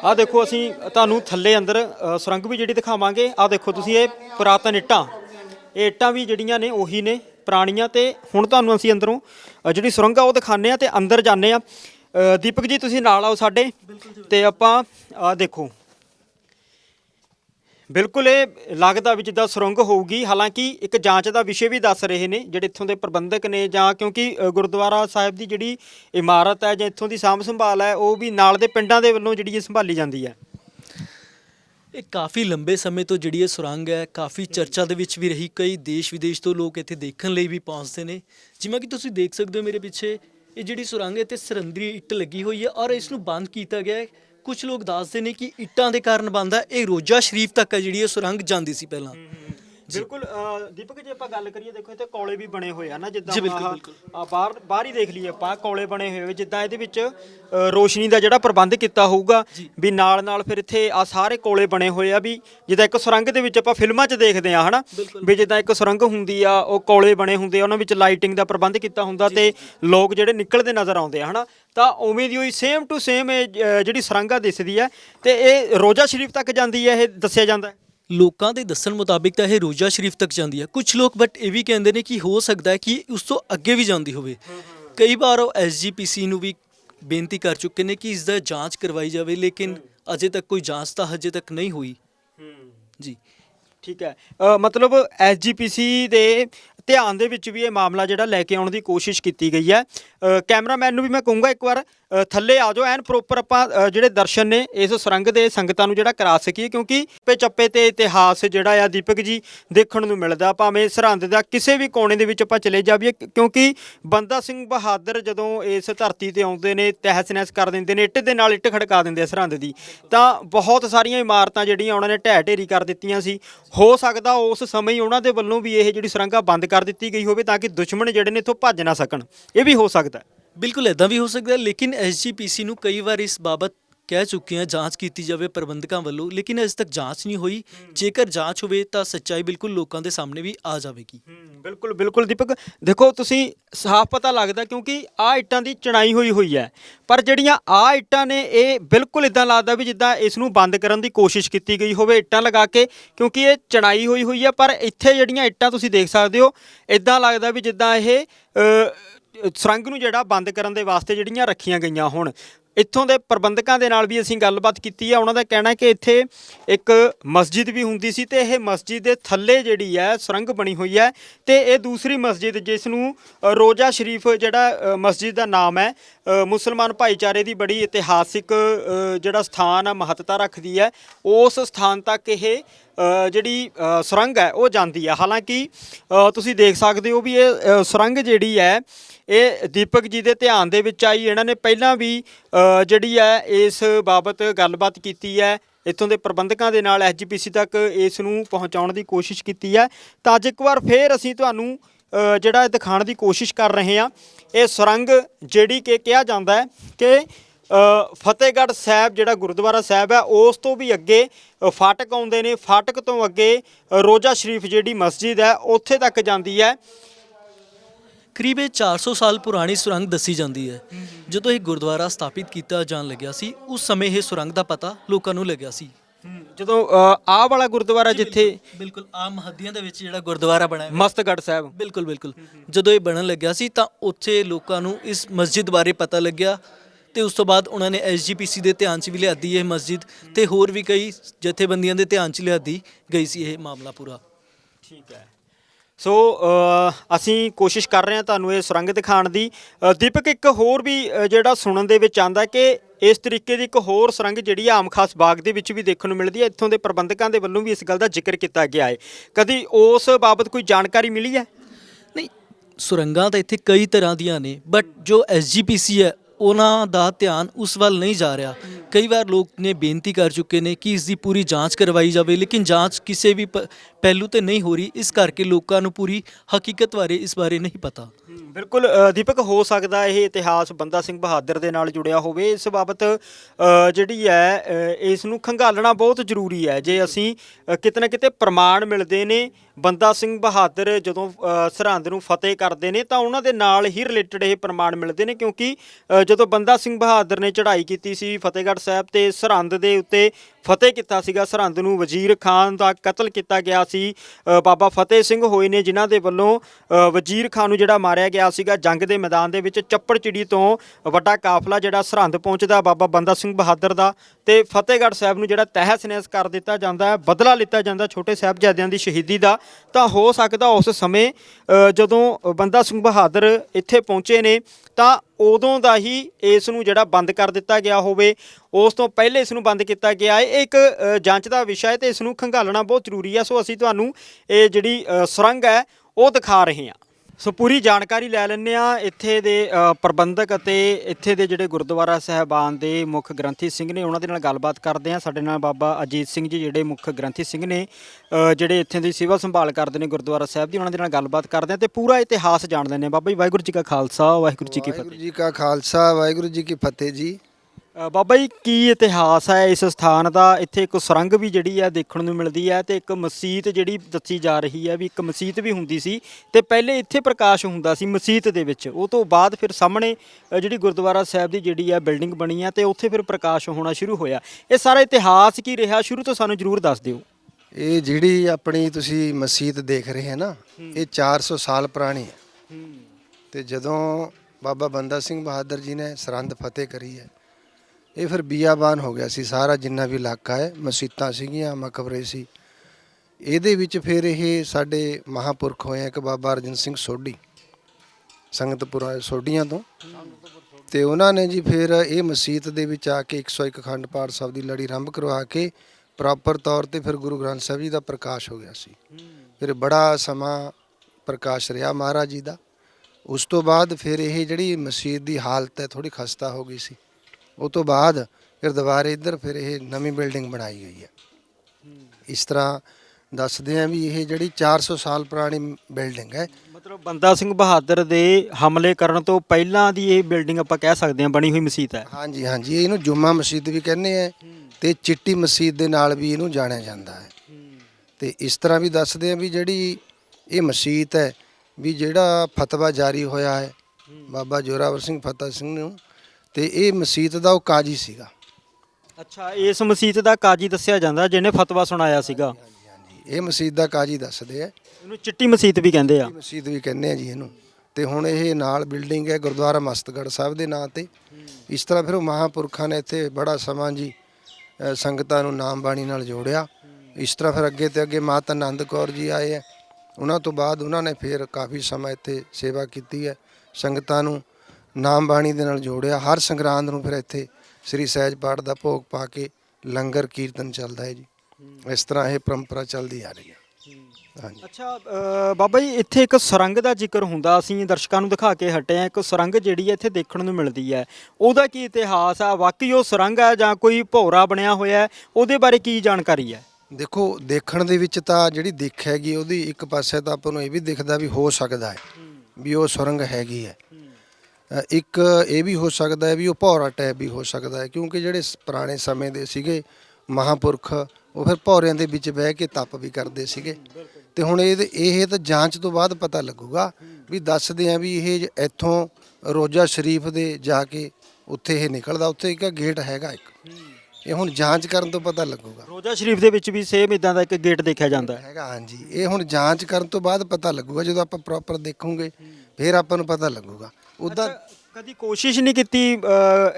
ਆ ਦੇਖੋ ਅਸੀਂ ਤੁਹਾਨੂੰ ਥੱਲੇ ਅੰਦਰ ਸੁਰੰਗ ਵੀ ਜਿਹੜੀ ਦਿਖਾਵਾਂਗੇ। ਆ ਦੇਖੋ ਤੁਸੀਂ ਇਹ ਪੁਰਾਤਨ ਇੱਟਾਂ। ਇਹ ਇੱਟਾਂ ਵੀ ਜਿਹੜੀਆਂ ਨੇ ਉਹੀ ਨੇ ਪੁਰਾਣੀਆਂ ਤੇ ਹੁਣ ਤੁਹਾਨੂੰ ਅਸੀਂ ਅੰਦਰੋਂ ਅ, ਜਿਹੜੀ ਸੁਰੰਗ ਆ ਉਹ ਦਿਖਾਣੇ ਆ ਤੇ ਅੰਦਰ ਜਾਂਦੇ ਆ ਅ, ਦੀਪਕ ਜੀ ਤੁਸੀਂ ਨਾਲ ਆਓ ਸਾਡੇ। ਤੇ ਆਪਾਂ ਆ ਦੇਖੋ ਬਿਲਕੁਲ ਇਹ ਲੱਗਦਾ ਵੀ ਜਿੱਦਾਂ ਸੁਰੰਗ ਹੋਊਗੀ ਹਾਲਾਂਕਿ ਇੱਕ ਜਾਂਚ ਦਾ ਵਿਸ਼ੇ ਵੀ ਦੱਸ ਰਹੇ ਨੇ ਜਿਹੜੇ ਇੱਥੋਂ ਦੇ ਪ੍ਰਬੰਧਕ ਨੇ ਜਾਂ ਕਿਉਂਕਿ ਅ, ਗੁਰਦੁਆਰਾ ਸਾਹਿਬ ਦੀ ਜਿਹੜੀ ਇਮਾਰਤ ਹੈ ਜਾਂ ਇੱਥੋਂ ਦੀ ਸਾਂਭ ਸੰਭਾਲ ਹੈ ਉਹ ਵੀ ਨਾਲ ਦੇ ਪਿੰਡਾਂ ਦੇ ਵੱਲੋਂ ਜਿਹੜੀ ਇਹ ਸੰਭਾਲੀ ਜਾਂਦੀ ਹੈ। ਇਹ ਕਾਫੀ ਲੰਬੇ ਸਮੇਂ ਤੋਂ ਜਿਹੜੀ ਇਹ ਸੁਰੰਗ ਹੈ ਕਾਫੀ ਚਰਚਾ ਦੇ ਵਿੱਚ ਵੀ ਰਹੀ ਕਈ ਦੇਸ਼ ਵਿਦੇਸ਼ ਤੋਂ ਲੋਕ ਇੱਥੇ ਦੇਖਣ ਲਈ ਵੀ ਪਹੁੰਚਦੇ ਨੇ। ਜਿਵੇਂ ਕਿ ਤੁਸੀਂ ਦੇਖ ਸਕਦੇ ਹੋ ਮੇਰੇ ਪਿੱਛੇ ਇਹ ਜਿਹੜੀ ਸੁਰੰਗ ਹੈ ਤੇ ਸਰੰਦਰੀ ਇੱਟ ਲੱਗੀ ਹੋਈ ਹੈ ਔਰ ਇਸ ਨੂੰ ਬੰਦ ਕੀਤਾ ਗਿਆ ਹੈ। ਕੁਝ ਲੋਕ ਦੱਸਦੇ ਨੇ ਕਿ ਇੱਟਾਂ ਦੇ ਕਾਰਨ ਬੰਦ ਇਹ ਰੋਜਾ ਸ਼ਰੀਫ ਤੱਕ ਹੈ ਜਿਹੜੀ ਇਹ ਸੁਰੰਗ ਜਾਂਦੀ ਸੀ ਪਹਿਲਾਂ। ਬਿਲਕੁਲ ਦੀਪਕ ਜੇ ਆਪਾਂ ਗੱਲ ਕਰੀਏ ਦੇਖੋ ਇੱਥੇ ਕੋਲੇ ਵੀ ਬਣੇ ਹੋਏ ਆ ਨਾ ਜਿੱਦਾਂ ਬਾਹਰ ਬਾਹਰ ਹੀ ਦੇਖ ਲਈਏ ਆਪਾਂ ਕੋਲੇ ਬਣੇ ਹੋਏ ਹੋਏ ਜਿੱਦਾਂ ਇਹਦੇ ਵਿੱਚ ਰੋਸ਼ਨੀ ਦਾ ਜਿਹੜਾ ਪ੍ਰਬੰਧ ਕੀਤਾ ਹੋਊਗਾ ਵੀ ਨਾਲ ਨਾਲ ਫਿਰ ਇੱਥੇ ਆ ਸਾਰੇ ਕੋਲੇ ਬਣੇ ਹੋਏ ਆ ਵੀ ਜਿੱਦਾਂ ਇੱਕ ਸੁਰੰਗ ਦੇ ਵਿੱਚ ਆਪਾਂ ਫਿਲਮਾਂ 'ਚ ਦੇਖਦੇ ਆ ਹਨਾ ਵੀ ਜਿੱਦਾਂ ਇੱਕ ਸੁਰੰਗ ਹੁੰਦੀ ਆ ਉਹ ਕੋਲੇ ਬਣੇ ਹੁੰਦੇ ਆ ਉਹਨਾਂ ਵਿੱਚ ਲਾਈਟਿੰਗ ਦਾ ਪ੍ਰਬੰਧ ਕੀਤਾ ਹੁੰਦਾ ਤੇ ਲੋਕ ਜਿਹੜੇ ਨਿਕਲਦੇ ਨਜ਼ਰ ਆਉਂਦੇ ਆ ਹਨਾ ਤਾਂ ਉਵੇਂ ਦੀ ਹੋਈ ਸੇਮ ਟੂ ਸੇਮ ਇਹ ਜਿਹੜੀ ਸੁਰੰਗ ਦਿਸਦੀ ਆ ਤੇ ਇਹ ਰੋਜ਼ਾ ਸ਼ਰੀਫ ਤੱਕ ਜਾਂਦੀ ਹੈ ਇਹ ਦੱਸਿਆ ਜਾਂਦਾ ਹੈ। ਲੋਕਾਂ ਦੇ ਦੱਸਣ ਮੁਤਾਬਿਕ ਤਾਂ ਇਹ ਰੋਜਾ ਸ਼ਰੀਫ ਤੱਕ ਜਾਂਦੀ ਹੈ। ਕੁਝ ਲੋਕ ਬਟ ਇਹ ਵੀ ਕਹਿੰਦੇ ਨੇ ਕਿ ਹੋ ਸਕਦਾ ਹੈ ਕਿ ਉਸ ਤੋਂ ਅੱਗੇ ਵੀ ਜਾਂਦੀ ਹੋਵੇ। ਕਈ ਵਾਰ ਉਹ ਐਸਜੀਪੀਸੀ ਨੂੰ ਵੀ ਬੇਨਤੀ ਕਰ ਚੁੱਕੇ ਨੇ ਕਿ ਇਸ ਦਾ ਜਾਂਚ ਕਰਵਾਈ ਜਾਵੇ ਲੇਕਿਨ ਅਜੇ ਤੱਕ ਕੋਈ ਜਾਂਚ ਤਾਂ ਹਜੇ ਤੱਕ ਨਹੀਂ ਹੋਈ। ਜੀ। ਠੀਕ ਹੈ। ਅ, ਮਤਲਬ ਐਸਜੀਪੀਸੀ ਦੇ ਧਿਆਨ ਦੇ ਵਿੱਚ ਵੀ ਇਹ ਮਾਮਲਾ ਜਿਹੜਾ ਲੈ ਕੇ ਆਉਣ ਦੀ ਕੋਸ਼ਿਸ਼ ਕੀਤੀ ਗਈ ਹੈ। ਕੈਮਰਾਮੈਨ ਨੂੰ ਵੀ ਮੈਂ ਕਹੂੰਗਾ ਇੱਕ ਵਾਰ ਥੱਲੇ ਆ ਜਾਓ, ਐਨ ਪ੍ਰੋਪਰ ਆਪਾਂ ਜਿਹੜੇ ਦਰਸ਼ਨ ਨੇ ਇਸ ਸੁਰੰਗ ਦੇ ਸੰਗਤਾਂ ਨੂੰ ਜਿਹੜਾ ਕਰਾ ਸਕੀਏ, ਕਿਉਂਕਿ ਚੱਪੇ ਚੱਪੇ ਤੇ ਇਤਿਹਾਸ ਜਿਹੜਾ ਆ ਦੀਪਕ ਜੀ ਦੇਖਣ ਨੂੰ ਮਿਲਦਾ, ਭਾਵੇਂ ਸਰਹੰਦ ਦਾ ਕਿਸੇ ਵੀ ਕੋਨੇ ਦੇ ਵਿੱਚ ਆਪਾਂ ਚਲੇ ਜਾਈਏ ਕਿਉਂਕਿ ਬੰਦਾ ਸਿੰਘ ਬਹਾਦਰ ਜਦੋਂ ਇਸ ਧਰਤੀ ਤੇ ਆਉਂਦੇ ਨੇ ਤਹਿਸ ਨਹਿਸ ਕਰ ਦਿੰਦੇ ਨੇ, ਇੱਟ ਦੇ ਨਾਲ ਇੱਟ ਖੜਕਾ ਦਿੰਦੇ ਆ ਸਰਹੰਦ ਦੀ, ਤਾਂ ਬਹੁਤ ਸਾਰੀਆਂ ਇਮਾਰਤਾਂ ਜਿਹੜੀਆਂ ਉਹਨਾਂ ਨੇ ਢਹਿ ਢੇਰੀ ਕਰ ਦਿੱਤੀਆਂ ਸੀ। ਹੋ ਸਕਦਾ ਉਸ ਸਮੇਂ ਹੀ ਉਹਨਾਂ ਦੇ ਵੱਲੋਂ ਵੀ ਇਹ ਜਿਹੜੀ ਸੁਰੰਗਾਂ ਬੰਦ ਕਰ ਦਿੱਤੀ ਗਈ ਹੋਵੇ ਤਾਂ ਕਿ ਦੁਸ਼ਮਣ ਜਿਹੜੇ ਨੇ ਇੱਥੋਂ ਭੱਜ ਨਾ ਸਕਣ ਇਹ ਵੀ ਹੋ ਸਕਦਾ ਹੈ। ਬਿਲਕੁਲ ਇਦਾਂ ਵੀ ਹੋ ਸਕਦਾ ਹੈ, ਲੇਕਿਨ ਐਸਜੀਪੀਸੀ ਨੂੰ ਕਈ ਵਾਰ ਇਸ ਬਾਬਤ ਕਹਿ ਚੁੱਕੇ ਹਾਂ ਜਾਂਚ ਕੀਤੀ ਜਾਵੇ ਪ੍ਰਬੰਧਕਾਂ ਵੱਲੋਂ ਲੇਕਿਨ ਅਜੇ ਤੱਕ ਜਾਂਚ ਨਹੀਂ ਹੋਈ। ਜੇਕਰ ਜਾਂਚ ਹੋਵੇ ਤਾਂ ਸੱਚਾਈ ਬਿਲਕੁਲ ਲੋਕਾਂ ਦੇ ਸਾਹਮਣੇ ਵੀ ਆ ਜਾਵੇਗੀ। ਹੂੰ ਬਿਲਕੁਲ ਬਿਲਕੁਲ ਦੀਪਕ। ਦੇਖੋ ਤੁਸੀਂ ਸਾਫ਼ ਪਤਾ ਲੱਗਦਾ ਕਿਉਂਕਿ ਆ ਇੱਟਾਂ ਦੀ ਚਣਾਈ ਹੋਈ ਹੋਈ ਹੈ। ਪਰ ਜਿਹੜੀਆਂ ਆ ਇੱਟਾਂ ਨੇ ਇਹ ਬਿਲਕੁਲ ਇਦਾਂ ਲੱਗਦਾ ਵੀ ਜਿੱਦਾਂ ਇਸ ਨੂੰ ਬੰਦ ਕਰਨ ਦੀ ਕੋਸ਼ਿਸ਼ ਕੀਤੀ ਗਈ ਹੋਵੇ ਇੱਟਾਂ ਲਗਾ ਕੇ ਕਿਉਂਕਿ ਇਹ ਚਣਾਈ ਹੋਈ ਹੋਈ ਹੈ। ਪਰ ਇੱਥੇ ਜਿਹੜੀਆਂ ਇੱਟਾਂ ਤੁਸੀਂ ਦੇਖ ਸਕਦੇ ਹੋ ਇਦਾਂ ਲੱਗਦਾ ਵੀ ਜਿੱਦਾਂ ਇਹ ਅ, ਸੁਰੰਗ ਨੂੰ ਜਿਹੜਾ ਬੰਦ ਕਰਨ ਦੇ ਵਾਸਤੇ ਜਿਹੜੀਆਂ ਰੱਖੀਆਂ ਗਈਆਂ ਹੋਣ। ਇੱਥੋਂ ਦੇ ਪ੍ਰਬੰਧਕਾਂ ਦੇ ਨਾਲ ਵੀ ਅਸੀਂ ਗੱਲਬਾਤ ਕੀਤੀ ਹੈ ਉਹਨਾਂ ਦਾ ਕਹਿਣਾ ਹੈ ਕਿ ਇੱਥੇ ਇੱਕ ਮਸਜਿਦ ਵੀ ਹੁੰਦੀ ਸੀ ਤੇ ਇਹ ਮਸਜਿਦ ਦੇ ਥੱਲੇ ਜਿਹੜੀ ਹੈ, ਸੁਰੰਗ ਬਣੀ ਹੋਈ ਹੈ ਤੇ ਇਹ ਦੂਸਰੀ ਮਸਜਿਦ ਜਿਸ ਨੂੰ ਰੋਜ਼ਾ ਸ਼ਰੀਫ ਜਿਹੜਾ ਮਸਜਿਦ ਦਾ ਨਾਮ ਹੈ ਮੁਸਲਮਾਨ ਭਾਈਚਾਰੇ ਦੀ ਬੜੀ ਇਤਿਹਾਸਿਕ ਜਿਹੜਾ ਸਥਾਨ ਆ, ਮਹੱਤਤਾ ਰੱਖਦੀ ਹੈ, ਉਸ ਸਥਾਨ ਤੱਕ ਇਹ ਜਿਹੜੀ ਸੁਰੰਗ ਹੈ, ਉਹ ਜਾਂਦੀ ਹੈ। ਹਾਲਾਂਕਿ ਤੁਸੀਂ ਦੇਖ ਸਕਦੇ ਹੋ ਵੀ ਇਹ ਸੁਰੰਗ ਜਿਹੜੀ ਹੈ, ਇਹ ਦੀਪਕ ਜੀ ਦੇ ਧਿਆਨ ਦੇ ਵਿੱਚ ਆਈ। ਇਹਨਾਂ ਨੇ ਪਹਿਲਾਂ ਵੀ ਜਿਹੜੀ ਹੈ, ਇਸ ਬਾਬਤ ਗੱਲਬਾਤ ਕੀਤੀ ਹੈ। ਇੱਥੋਂ ਦੇ ਪ੍ਰਬੰਧਕਾਂ ਦੇ ਨਾਲ ਐਸਜੀਪੀਸੀ ਤੱਕ ਇਸ ਨੂੰ ਪਹੁੰਚਾਉਣ ਦੀ ਕੋਸ਼ਿਸ਼ ਕੀਤੀ ਹੈ। ਤਾਂ ਅੱਜ ਇੱਕ ਵਾਰ ਫੇਰ ਅਸੀਂ ਤੁਹਾਨੂੰ ਜਿਹੜਾ ਦਿਖਾਉਣ ਦੀ ਕੋਸ਼ਿਸ਼ ਕਰ ਰਹੇ ਹਾਂ। ਇਹ ਸੁਰੰਗ ਜਿਹੜੀ ਕਿ ਕਿਹਾ ਜਾਂਦਾ ਹੈ ਕਿ ਫਤਿਹਗੜ੍ਹ ਸਾਹਿਬ ਜਿਹੜਾ ਗੁਰਦੁਆਰਾ ਸਾਹਿਬ ਹੈ ਉਸ ਤੋਂ ਵੀ ਅੱਗੇ ਫਾਟਕ ਆਉਂਦੇ ਨੇ। ਫਾਟਕ ਤੋਂ ਅੱਗੇ ਰੋਜ਼ਾ ਸ਼ਰੀਫ ਜਿਹੜੀ ਮਸਜਿਦ ਹੈ ਉੱਥੇ ਤੱਕ ਜਾਂਦੀ ਹੈ। ਕਰੀਬ ਇਹ 400 ਸਾਲ ਪੁਰਾਣੀ ਸੁਰੰਗ ਦੱਸੀ ਜਾਂਦੀ ਹੈ। ਜਦੋਂ ਇਹ ਗੁਰਦੁਆਰਾ ਸਥਾਪਿਤ ਕੀਤਾ ਜਾਣ ਲੱਗਿਆ ਸੀ ਉਸ ਸਮੇਂ ਇਹ ਸੁਰੰਗ ਦਾ ਪਤਾ ਲੋਕਾਂ ਨੂੰ ਲੱਗਿਆ ਸੀ। ਜਦੋਂ ਆਹ ਵਾਲਾ ਗੁਰਦੁਆਰਾ ਜਿੱਥੇ ਬਿਲਕੁਲ ਆਮ ਹੱਦੀਆਂ ਦੇ ਵਿੱਚ ਜਿਹੜਾ ਗੁਰਦੁਆਰਾ ਬਣਾਇਆ ਮਸਤਗੜ ਸਾਹਿਬ। ਬਿਲਕੁਲ ਬਿਲਕੁਲ। ਜਦੋਂ ਇਹ ਬਣਨ ਲੱਗਿਆ ਸੀ ਤਾਂ ਉੱਥੇ ਲੋਕਾਂ ਨੂੰ ਇਸ ਮਸਜਿਦ ਬਾਰੇ ਪਤਾ ਲੱਗਿਆ। ਤੇ ਉਸ ਤੋਂ ਬਾਅਦ ਉਹਨਾਂ ਨੇ ਐਸਜੀਪੀਸੀ ਦੇ ਧਿਆਨ 'ਚ ਵੀ ਲਿਆਦੀ ਇਹ ਮਸਜਿਦ ਤੇ ਹੋਰ ਵੀ ਕਈ ਜਥੇਬੰਦੀਆਂ ਦੇ ਧਿਆਨ 'ਚ ਲਿਆਦੀ ਗਈ ਸੀ ਇਹ ਮਾਮਲਾ ਪੂਰਾ। ਠੀਕ ਹੈ। ਸੋ ਅਸੀਂ ਕੋਸ਼ਿਸ਼ ਕਰ ਰਹੇ ਹਾਂ ਤੁਹਾਨੂੰ ਇਹ ਸੁਰੰਗ ਦਿਖਾਉਣ ਦੀ। ਦੀਪਕ ਇੱਕ ਹੋਰ ਵੀ ਜਿਹੜਾ ਸੁਣਨ ਦੇ ਵਿੱਚ ਆਂਦਾ ਕਿ ਇਸ ਤਰੀਕੇ ਦੀ ਇੱਕ ਹੋਰ ਸੁਰੰਗ ਜਿਹੜੀ ਆਮ ਖਾਸ ਬਾਗ ਦੇ ਵਿੱਚ ਵੀ ਦੇਖਣ ਨੂੰ ਮਿਲਦੀ ਹੈ ਇੱਥੋਂ ਦੇ ਪ੍ਰਬੰਧਕਾਂ ਦੇ ਵੱਲੋਂ ਵੀ ਇਸ ਗੱਲ ਦਾ ਜ਼ਿਕਰ ਕੀਤਾ ਗਿਆ ਹੈ। ਕਦੀ ਉਸ ਬਾਬਤ ਕੋਈ ਜਾਣਕਾਰੀ ਮਿਲੀ ਹੈ? ਨਹੀਂ ਸੁਰੰਗਾਂ ਤਾਂ ਇੱਥੇ ਕਈ ਤਰ੍ਹਾਂ ਦੀਆਂ ਨੇ ਬਟ ਜੋ ਐਸਜੀਪੀਸੀ ਹੈ ਉਹਨਾਂ ਦਾ ਧਿਆਨ ਉਸ ਵੱਲ ਨਹੀਂ ਜਾ ਰਿਹਾ। ਕਈ ਵਾਰ ਲੋਕ ਨੇ ਬੇਨਤੀ ਕਰ ਚੁੱਕੇ ਨੇ ਕਿ ਇਸ ਦੀ ਪੂਰੀ ਜਾਂਚ ਕਰਵਾਈ ਜਾਵੇ ਲੇਕਿਨ ਜਾਂਚ ਕਿਸੇ ਵੀ ਪ- ਪਹਿਲੂ ਤੇ ਨਹੀਂ ਹੋ ਰਹੀ। ਇਸ ਕਰਕੇ ਲੋਕਾਂ ਨੂੰ ਪੂਰੀ ਹਕੀਕਤ ਬਾਰੇ ਇਸ ਬਾਰੇ ਨਹੀਂ ਪਤਾ। ਬਿਲਕੁਲ ਅ, ਦੀਪਕ ਹੋ ਸਕਦਾ ਇਹ ਇਤਿਹਾਸ ਬੰਦਾ ਸਿੰਘ ਬਹਾਦਰ ਦੇ ਨਾਲ ਜੁੜਿਆ ਹੋਵੇ। ਇਸ ਬਾਬਤ ਅ, ਜਿਹੜੀ ਹੈ ਅ, ਇਸ ਨੂੰ ਖੰਗਾਲਣਾ ਬਹੁਤ ਜ਼ਰੂਰੀ ਹੈ। ਜੇ ਅਸੀਂ ਅ, ਕਿਤੇ ਨਾ ਕਿਤੇ ਪ੍ਰਮਾਣ ਮਿਲਦੇ ਨੇ ਬੰਦਾ ਸਿੰਘ ਬਹਾਦਰ ਜਦੋਂ ਸਰਹੰਦ ਨੂੰ ਫਤਿਹ ਕਰਦੇ ਨੇ ਤਾਂ ਉਹਨਾਂ ਦੇ ਨਾਲ ਹੀ ਰਿਲੇਟਡ ਇਹ ਪ੍ਰਮਾਣ ਮਿਲਦੇ ਨੇ ਕਿਉਂਕਿ ਜਦੋਂ ਬੰਦਾ ਸਿੰਘ ਬਹਾਦਰ ਨੇ ਚੜ੍ਹਾਈ ਕੀਤੀ ਸੀ ਫਤਿਹਗੜ੍ਹ ਸਾਹਿਬ ਤੇ ਸਰਹੰਦ ਦੇ ਉੱਤੇ ਫਤਿਹ ਕੀਤਾ ਸੀਗਾ। ਸਰਹੰਦ ਨੂੰ ਵਜ਼ੀਰ ਖਾਨ ਦਾ ਕਤਲ ਕੀਤਾ ਗਿਆ ਸੀ। ਬਾਬਾ ਫਤਿਹ ਸਿੰਘ ਹੋਏ ਨੇ, ਜਿਨ੍ਹਾਂ ਦੇ ਵੱਲੋਂ ਵਜ਼ੀਰ ਖਾਨ ਨੂੰ ਜਿਹੜਾ ਮਾਰਿਆ ਗਿਆ ਸੀਗਾ ਜੰਗ ਦੇ ਮੈਦਾਨ ਦੇ ਵਿੱਚ ਚੱਪੜ ਚਿੜੀ ਤੋਂ ਵੱਡਾ ਕਾਫਲਾ ਜਿਹੜਾ ਸਰਹੰਦ ਪਹੁੰਚਦਾ ਬਾਬਾ ਬੰਦਾ ਸਿੰਘ ਬਹਾਦਰ ਦਾ ਤੇ ਫਤਿਹਗੜ੍ਹ ਸਾਹਿਬ ਨੂੰ ਜਿਹੜਾ ਤਹਿਸ ਨਹਿਸ ਕਰ ਦਿੱਤਾ ਜਾਂਦਾ ਹੈ ਬਦਲਾ ਲਿੱਤਾ ਜਾਂਦਾ ਛੋਟੇ ਸਾਹਿਬਜ਼ਾਦਿਆਂ ਦੀ ਸ਼ਹੀਦੀ ਦਾ। ਤਾਂ ਹੋ ਸਕਦਾ ਉਸ ਸਮੇਂ ਜਦੋਂ ਬੰਦਾ ਸਿੰਘ ਬਹਾਦਰ ਇੱਥੇ ਪਹੁੰਚੇ ਨੇ, ਤਾਂ ਉਦੋਂ ਦਾ ਹੀ ਇਸ ਨੂੰ ਜਿਹੜਾ ਬੰਦ ਕਰ ਦਿੱਤਾ ਗਿਆ ਹੋਵੇ। ਉਸ ਤੋਂ ਪਹਿਲੇ ਇਸ ਨੂੰ ਬੰਦ ਕੀਤਾ ਗਿਆ ਹੈ। ਇਹ ਇੱਕ ਜਾਂਚ ਦਾ ਵਿਸ਼ਾ ਹੈ ਤੇ ਇਸ ਨੂੰ ਖੰਗਾਲਣਾ ਬਹੁਤ ਜ਼ਰੂਰੀ ਹੈ। ਸੋ ਅਸੀਂ ਤੁਹਾਨੂੰ ਇਹ ਜਿਹੜੀ ਸੁਰੰਗ ਹੈ, ਉਹ ਦਿਖਾ ਰਹੇ ਹਾਂ। ਸੋ ਪੂਰੀ ਜਾਣਕਾਰੀ ਲੈ ਲੈਂਦੇ ਆ ਇੱਥੇ ਦੇ ਪ੍ਰਬੰਧਕ ਅਤੇ ਇੱਥੇ ਦੇ ਜਿਹੜੇ ਗੁਰਦੁਆਰਾ ਸਾਹਿਬਾਨ ਦੇ ਮੁੱਖ ਗ੍ਰੰਥੀ ਸਿੰਘ ਨੇ ਉਹਨਾਂ ਦੇ ਨਾਲ ਗੱਲਬਾਤ ਕਰਦੇ ਆ ਸਾਡੇ ਨਾਲ ਬਾਬਾ ਅਜੀਤ ਸਿੰਘ ਜੀ ਜਿਹੜੇ ਮੁੱਖ ਗ੍ਰੰਥੀ ਸਿੰਘ ਨੇ ਜਿਹੜੇ ਇੱਥੇ ਦੀ ਸੇਵਾ ਸੰਭਾਲ ਕਰਦੇ ਨੇ ਗੁਰਦੁਆਰਾ ਸਾਹਿਬ ਦੀ ਉਹਨਾਂ ਦੇ ਨਾਲ ਗੱਲਬਾਤ ਕਰਦੇ ਆ ਤੇ ਪੂਰਾ ਇਤਿਹਾਸ ਜਾਣ ਲੈਂਦੇ ਆ ਬਾਬਾ ਜੀ ਵਾਹਿਗੁਰੂ ਜੀ ਕਾ ਖਾਲਸਾ ਵਾਹਿਗੁਰੂ ਜੀ ਕੀ ਵਾਹਿਗੁਰੂ ਫਤਿਹ। ਜੀ ਕਾ ਖਾਲਸਾ ਵਾਹਿਗੁਰੂ ਜੀ ਕੀ ਫਤਿਹ ਜੀ। ਬਾਬਾ ਜੀ ਕੀ ਇਤਿਹਾਸ ਹੈ ਇਸ ਸਥਾਨ ਦਾ? ਇੱਥੇ ਇੱਕ ਸੁਰੰਗ ਵੀ ਜਿਹੜੀ ਹੈ ਦੇਖਣ ਨੂੰ ਮਿਲਦੀ ਹੈ ਤੇ ਇੱਕ ਮਸਜਿਦ ਜਿਹੜੀ ਦੱਸੀ ਜਾ ਰਹੀ ਹੈ ਵੀ ਇੱਕ ਮਸਜਿਦ ਵੀ ਹੁੰਦੀ ਸੀ ਤੇ ਪਹਿਲੇ ਇੱਥੇ ਪ੍ਰਕਾਸ਼ ਹੁੰਦਾ ਸੀ ਮਸਜਿਦ ਦੇ ਵਿੱਚ। ਉਹ ਤੋਂ ਬਾਅਦ ਫਿਰ ਸਾਹਮਣੇ ਅ, ਜਿਹੜੀ ਗੁਰਦੁਆਰਾ ਸਾਹਿਬ ਦੀ ਜਿਹੜੀ ਹੈ ਬਿਲਡਿੰਗ ਬਣੀ ਹੈ ਤੇ ਉੱਥੇ ਫਿਰ ਪ੍ਰਕਾਸ਼ ਹੋਣਾ ਸ਼ੁਰੂ ਹੋਇਆ। ਇਹ ਸਾਰਾ ਇਤਿਹਾਸ ਕੀ ਰਿਹਾ? ਸ਼ੁਰੂ ਤੋਂ ਸਾਨੂੰ ਜ਼ਰੂਰ ਦੱਸ ਦਿਓ। ਇਹ ਜਿਹੜੀ ਆਪਣੀ ਤੁਸੀਂ ਮਸਜਿਦ ਦੇਖ ਰਹੇ ਹੈ ਨਾ ਇਹ 400 ਸਾਲ ਪੁਰਾਣੀ ਹੈ। ਤੇ ਜਦੋਂ ਬਾਬਾ ਬੰਦਾ ਸਿੰਘ ਬਹਾਦਰ ਜੀ ਨੇ ਸਰਹੰਦ ਫਤਿਹ ਕਰੀ ਹੈ ਇਹ ਫਿਰ ਬੀਆਬਾਨ ਹੋ ਗਿਆ ਸੀ, ਸਾਰਾ ਜਿੰਨਾ ਵੀ ਇਲਾਕਾ ਹੈ ਮਸੀਤਾਂ ਸੀਗੀਆਂ, ਮਕਬਰੇ ਸੀ। ਇਹਦੇ ਵਿੱਚ ਫਿਰ ਇਹ ਸਾਡੇ ਮਹਾਪੁਰਖ ਹੋਏ ਇੱਕ ਬਾਬਾ ਅਰਜਨ ਸਿੰਘ ਸੋਢੀ, ਸੰਗਤਪੁਰਾ, ਸੋਢੀਆਂ ਤੋਂ। ਤੇ ਉਹਨਾਂ ਨੇ ਜੀ ਫਿਰ ਇਹ ਮਸਜਿਦ ਦੇ ਵਿੱਚ ਆ ਕੇ 101 ਅਖੰਡ ਪਾਠ ਸਾਹਿਬ ਦੀ ਲੜੀ ਆਰੰਭ ਕਰਵਾ ਕੇ ਪ੍ਰੋਪਰ ਤੌਰ ਤੇ ਫਿਰ ਗੁਰੂ ਗ੍ਰੰਥ ਸਾਹਿਬ ਜੀ ਦਾ ਪ੍ਰਕਾਸ਼ ਹੋ ਗਿਆ ਸੀ। ਫਿਰ ਬੜਾ ਸਮਾਂ ਪ੍ਰਕਾਸ਼ ਰਿਹਾ ਮਹਾਰਾਜ ਜੀ ਦਾ। ਉਸ ਤੋਂ ਬਾਅਦ ਫਿਰ ਇਹ ਜਿਹੜੀ ਮਸਜਿਦ ਦੀ ਹਾਲਤ ਹੈ ਥੋੜੀ ਖਸਤਾ ਹੋ ਗਈ ਸੀ। ਉਹ ਤੋਂ ਬਾਅਦ ਫਿਰ ਦੁਬਾਰੇ ਇੱਧਰ ਫਿਰ ਇਹ ਨਵੀਂ ਬਿਲਡਿੰਗ ਬਣਾਈ ਗਈ ਹੈ। ਇਸ ਤਰ੍ਹਾਂ ਦੱਸਦੇ ਆ ਵੀ ਇਹ ਜਿਹੜੀ 400 ਸਾਲ ਪੁਰਾਣੀ ਬਿਲਡਿੰਗ ਹੈ। ਮਤਲਬ ਬੰਦਾ ਸਿੰਘ ਬਹਾਦਰ ਦੇ ਹਮਲੇ ਕਰਨ ਤੋਂ ਪਹਿਲਾਂ ਦੀ ਇਹ ਬਿਲਡਿੰਗ ਆਪਾਂ ਕਹਿ ਸਕਦੇ ਹਾਂ ਬਣੀ ਹੋਈ ਮਸਜਿਦ ਹੈ। ਹਾਂਜੀ ਹਾਂਜੀ। ਇਹਨੂੰ ਜੁਮਾ ਮਸਜਿਦ ਵੀ ਕਹਿੰਦੇ ਆ ਤੇ ਚਿੱਟੀ ਮਸਜਿਦ ਦੇ ਨਾਲ ਵੀ ਇਹਨੂੰ ਜਾਣਿਆ ਜਾਂਦਾ ਹੈ। ਤੇ ਇਸ ਤਰ੍ਹਾਂ ਵੀ ਦੱਸਦੇ ਆ ਵੀ ਜਿਹੜੀ ਇਹ ਮਸਜਿਦ ਹੈ ਵੀ ਜਿਹੜਾ ਫਤਵਾ ਜਾਰੀ ਹੋਇਆ ਹੈ ਬਾਬਾ ਜੋਰਾਵਰ ਸਿੰਘ ਫਤਿਹ ਸਿੰਘ ਨੂੰ ਤੇ ਇਹ ਮਸਜਿਦ ਦਾ ਉਹ ਕਾਜੀ ਸੀਗਾ। ਅੱਛਾ ਇਸ ਮਸਜਿਦ ਦਾ ਕਾਜੀ ਦੱਸਿਆ ਜਾਂਦਾ ਜਿਹਨੇ ਫਤਵਾ ਸੁਣਾਇਆ ਸੀਗਾ। ਇਹ ਮਸਜਿਦ ਦਾ ਕਾਜੀ ਦੱਸਦੇ ਆ। ਇਹਨੂੰ ਚਿੱਟੀ ਮਸਜਿਦ ਵੀ ਕਹਿੰਦੇ ਆ। ਮਸਜਿਦ ਵੀ ਕਹਿੰਦੇ ਆ ਜੀ ਇਹਨੂੰ। ਤੇ ਹੁਣ ਇਹ ਨਾਲ ਬਿਲਡਿੰਗ ਹੈ ਗੁਰਦੁਆਰਾ ਮਸਤਗੜ੍ਹ ਸਾਹਿਬ ਦੇ ਨਾਂ ਤੇ। ਇਸ ਤਰ੍ਹਾਂ ਫਿਰ ਉਹ ਮਹਾਪੁਰਖਾਂ ਨੇ ਇੱਥੇ ਬੜਾ ਸਮਾਂ ਜੀ ਸੰਗਤਾਂ ਨੂੰ ਨਾਮ ਬਾਣੀ ਨਾਲ ਜੋੜਿਆ। ਇਸ ਤਰ੍ਹਾਂ ਫਿਰ ਅੱਗੇ ਤੇ ਅੱਗੇ ਮਾਤਾ ਆਨੰਦ ਕੌਰ ਜੀ ਆਏ ਹੈ ਉਹਨਾਂ ਤੋਂ ਬਾਅਦ ਉਹਨਾਂ ਨੇ ਫਿਰ ਕਾਫੀ ਸਮਾਂ ਇੱਥੇ ਸੇਵਾ ਕੀਤੀ ਹੈ। ਸੰਗਤਾਂ ਨੂੰ ਨਾਮ ਬਾਣੀ ਦੇ ਨਾਲ ਜੋੜਿਆ ਹਰ ਸੰਗਰਾਂਦ ਨੂੰ ਫਿਰ ਇੱਥੇ ਸ੍ਰੀ ਸਹਿਜ ਪਾਠ ਦਾ ਭੋਗ ਪਾ ਕੇ ਲੰਗਰ ਕੀਰਤਨ ਚੱਲਦਾ ਹੈ ਜੀ। ਇਸ ਤਰ੍ਹਾਂ ਇਹ ਪਰੰਪਰਾ ਚੱਲਦੀ ਆ ਰਹੀ ਹੈ। ਅੱਛਾ ਬਾਬਾ ਜੀ ਇੱਥੇ ਇੱਕ ਸੁਰੰਗ ਦਾ ਜ਼ਿਕਰ ਹੁੰਦਾ ਅਸੀਂ ਦਰਸ਼ਕਾਂ ਨੂੰ ਦਿਖਾ ਕੇ ਹਟੇ ਆ ਇੱਕ ਸੁਰੰਗ ਜਿਹੜੀ ਹੈ ਇੱਥੇ ਦੇਖਣ ਨੂੰ ਮਿਲਦੀ ਹੈ। ਉਹਦਾ ਕੀ ਇਤਿਹਾਸ ਆ? ਵਾਕਈ ਉਹ ਸੁਰੰਗ ਹੈ ਜਾਂ ਕੋਈ ਭੌਰਾ ਬਣਿਆ ਹੋਇਆ ਹੈ? ਉਹਦੇ ਬਾਰੇ ਕੀ ਜਾਣਕਾਰੀ ਹੈ? ਦੇਖੋ ਦੇਖਣ ਦੇ ਵਿੱਚ ਤਾਂ ਜਿਹੜੀ ਦਿੱਖ ਹੈਗੀ ਉਹਦੀ ਇੱਕ ਪਾਸੇ ਤਾਂ ਆਪਾਂ ਨੂੰ ਇਹ ਵੀ ਦਿਖਦਾ ਵੀ ਹੋ ਸਕਦਾ ਹੈ ਵੀ ਉਹ ਸੁਰੰਗ ਹੈਗੀ ਹੈ। ਇੱਕ ਇਹ ਵੀ ਹੋ ਸਕਦਾ ਹੈ ਵੀ ਉਹ ਭੌਰਾ ਟੈਪ ਵੀ ਹੋ ਸਕਦਾ ਹੈ ਕਿਉਂਕਿ ਜਿਹੜੇ ਪੁਰਾਣੇ ਸਮੇਂ ਦੇ ਸੀਗੇ ਮਹਾਪੁਰਖ ਉਹ ਫਿਰ ਭੌਰਿਆਂ ਦੇ ਵਿੱਚ ਬਹਿ ਕੇ ਤਪ ਵੀ ਕਰਦੇ ਸੀਗੇ। ਤੇ ਹੁਣ ਇਹ ਇਹ ਤਾਂ ਜਾਂਚ ਤੋਂ ਬਾਅਦ ਪਤਾ ਲੱਗੂਗਾ ਵੀ ਦੱਸਦੇ ਆ ਵੀ ਇਹ ਇੱਥੋਂ ਰੋਜ਼ਾ ਸ਼ਰੀਫ ਦੇ ਜਾ ਕੇ ਉੱਥੇ ਇਹ ਨਿਕਲਦਾ ਉੱਥੇ ਇੱਕ ਗੇਟ ਹੈਗਾ ਇੱਕ। ਇਹ ਹੁਣ ਜਾਂਚ ਕਰਨ ਤੋਂ ਪਤਾ ਲੱਗੂਗਾ। ਰੋਜ਼ਾ ਸ਼ਰੀਫ ਦੇ ਵਿੱਚ ਵੀ ਸੇਮ ਇਦਾਂ ਦਾ ਇੱਕ ਗੇਟ ਦੇਖਿਆ ਜਾਂਦਾ ਹੈ। ਹੈਗਾ ਹਾਂਜੀ। ਇਹ ਹੁਣ ਜਾਂਚ ਕਰਨ ਤੋਂ ਬਾਅਦ ਪਤਾ ਲੱਗੂਗਾ ਜਦੋਂ ਆਪਾਂ ਪ੍ਰੋਪਰ ਦੇਖੂਗੇ ਫਿਰ ਆਪਾਂ ਨੂੰ ਪਤਾ ਲੱਗੂਗਾ। ਉਦਾਂ ਕਦੀ ਕੋਸ਼ਿਸ਼ ਨਹੀਂ ਕੀਤੀ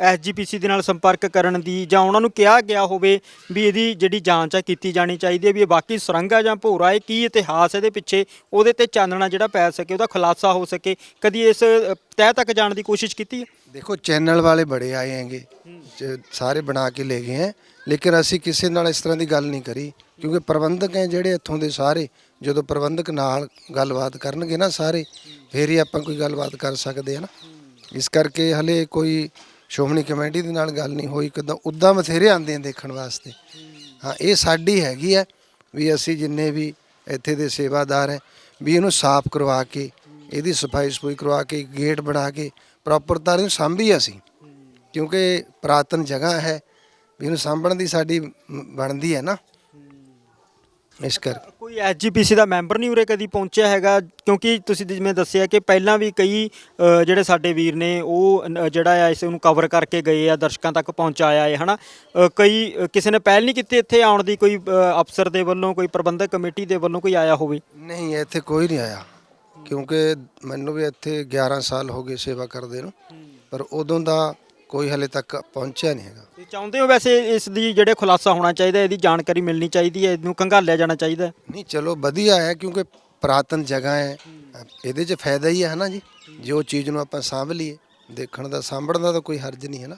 ਐਸਜੀਪੀਸੀ ਦੇ ਨਾਲ ਸੰਪਰਕ ਕਰਨ ਦੀ ਜਾਂ ਉਹਨਾਂ ਨੂੰ ਕਿਹਾ ਗਿਆ ਹੋਵੇ ਵੀ ਇਹਦੀ ਜਿਹੜੀ ਜਾਂਚ ਹੈ ਕੀਤੀ ਜਾਣੀ ਚਾਹੀਦੀ ਹੈ ਵੀ ਇਹ ਬਾਕੀ ਸੁਰੰਗ ਆ ਜਾਂ ਭੋਰਾ ਹੈ ਕੀ ਇਤਿਹਾਸ ਇਹਦੇ ਪਿੱਛੇ ਉਹਦੇ ਤੇ ਚਾਨਣਾ ਜਿਹੜਾ ਪੈ ਸਕੇ ਉਹਦਾ ਖੁਲਾਸਾ ਹੋ ਸਕੇ। ਕਦੀ ਇਸ ਤਹਿ ਤੱਕ ਜਾਣ ਦੀ ਕੋਸ਼ਿਸ਼ ਕੀਤੀ ਹੈ? ਦੇਖੋ ਚੈਨਲ ਵਾਲੇ ਬੜੇ ਆਏ ਹੈਗੇ ਸਾਰੇ ਬਣਾ ਕੇ ਲੈ ਗਏ ਹੈ। ਲੇਕਿਨ ਅਸੀਂ ਕਿਸੇ ਨਾਲ ਇਸ ਤਰ੍ਹਾਂ ਦੀ ਗੱਲ ਨਹੀਂ ਕਰੀ, ਕਿਉਂਕਿ ਪ੍ਰਬੰਧਕ ਹੈ ਜਿਹੜੇ ਇੱਥੋਂ ਦੇ ਸਾਰੇ, ਜਦੋਂ ਪ੍ਰਬੰਧਕ ਨਾਲ ਗੱਲਬਾਤ ਕਰਨਗੇ ਨਾ ਸਾਰੇ, ਫੇਰ ਹੀ ਆਪਾਂ ਕੋਈ ਗੱਲਬਾਤ ਕਰ ਸਕਦੇ ਹਾਂ ਨਾ। ਇਸ ਕਰਕੇ ਹਲੇ ਕੋਈ ਸ਼ੋਮਣੀ ਕਮੇਟੀ ਦੇ ਨਾਲ ਗੱਲ ਨਹੀਂ ਹੋਈ, ਕਦਾਂ ਉੱਦਾਂ ਬਥੇਰੇ ਆਉਂਦੇ ਆ ਦੇਖਣ ਵਾਸਤੇ। ਹਾਂ, ਇਹ ਸਾਡੀ ਹੈਗੀ ਹੈ ਵੀ ਅਸੀਂ ਜਿੰਨੇ ਵੀ ਇੱਥੇ ਦੇ ਸੇਵਾਦਾਰ ਹੈ, ਵੀ ਇਹਨੂੰ ਸਾਫ਼ ਕਰਵਾ ਕੇ, ਇਹਦੀ ਸਫ਼ਾਈ ਸਫੂਈ ਕਰਵਾ ਕੇ, ਗੇਟ ਬਣਾ ਕੇ, ਪ੍ਰੋਪਰ ਤਾਂ ਇਹਨੂੰ ਸਾਂਭੀ ਅਸੀਂ। ਕਿਉਂਕਿ ਪ੍ਰਾਤਨ ਜਗ੍ਹਾ ਹੈ ਵੀ ਇਹਨੂੰ ਸਾਂਭਣ ਦੀ ਸਾਡੀ ਬਣਦੀ ਹੈ ਨਾ। ਇਸ ਕਰਕੇ ਕੋਈ ਐਸਜੀਪੀਸੀ ਦਾ ਮੈਂਬਰ ਨਹੀਂ ਉਰੇ ਕਦੀ ਪਹੁੰਚਿਆ ਹੈਗਾ ਕਿਉਂਕਿ ਤੁਸੀਂ ਜਿਵੇਂ ਦੱਸਿਆ ਕਿ ਪਹਿਲਾਂ ਵੀ ਕਈ ਜਿਹੜੇ ਸਾਡੇ ਵੀਰ ਨੇ ਉਹ ਜਿਹੜਾ ਆ ਇਸ ਨੂੰ ਕਵਰ ਕਰਕੇ ਗਏ ਆ ਦਰਸ਼ਕਾਂ ਤੱਕ ਪਹੁੰਚਾਇਆ ਹੈ ਹਨਾ। ਕਈ ਕਿਸੇ ਨੇ ਪਹਿਲ ਨਹੀਂ ਕੀਤੀ ਇੱਥੇ ਆਉਣ ਦੀ ਕੋਈ ਅਫਸਰ ਦੇ ਵੱਲੋਂ ਕੋਈ ਪ੍ਰਬੰਧਕ ਕਮੇਟੀ ਦੇ ਵੱਲੋਂ ਕੋਈ ਆਇਆ ਹੋਵੇ? ਨਹੀਂ ਇੱਥੇ ਕੋਈ ਨਹੀਂ ਆਇਆ। ਕਿਉਂਕਿ ਮੈਨੂੰ ਵੀ ਇੱਥੇ 11 ਸਾਲ ਹੋ ਗਏ ਸੇਵਾ ਕਰਦੇ ਨੂੰ। ਪਰ ਉਦੋਂ ਦਾ ਕੋਈ ਹਲੇ ਤੱਕ ਪਹੁੰਚਿਆ ਨਹੀਂ ਹੈਗਾ। ਤੁਸੀਂ ਚਾਹੁੰਦੇ ਹੋ ਵੈਸੇ ਇਸ ਦੀ ਜਿਹੜੇ ਖੁਲਾਸਾ ਹੋਣਾ ਚਾਹੀਦਾ ਇਹਦੀ ਜਾਣਕਾਰੀ ਮਿਲਣੀ ਚਾਹੀਦੀ ਹੈ ਇਹਨੂੰ ਕੰਘਾਲਿਆ ਜਾਣਾ ਚਾਹੀਦਾ ਹੈ? ਨਹੀਂ ਚਲੋ ਵਧੀਆ ਹੈ ਕਿਉਂਕਿ ਪ੍ਰਾਤਨ ਜਗ੍ਹਾ ਹੈ। ਇਹਦੇ 'ਚ ਫਾਇਦਾ ਹੀ ਹੈ ਹਨਾ ਜੀ। ਜੋ ਚੀਜ਼ ਨੂੰ ਆਪਾਂ ਸਾਂਭ ਲਈਏ ਦੇਖਣ ਦਾ ਸਾਂਭਣ ਦਾ ਤਾਂ ਕੋਈ ਹਰਜ ਨਹੀਂ ਹੈ ਨਾ।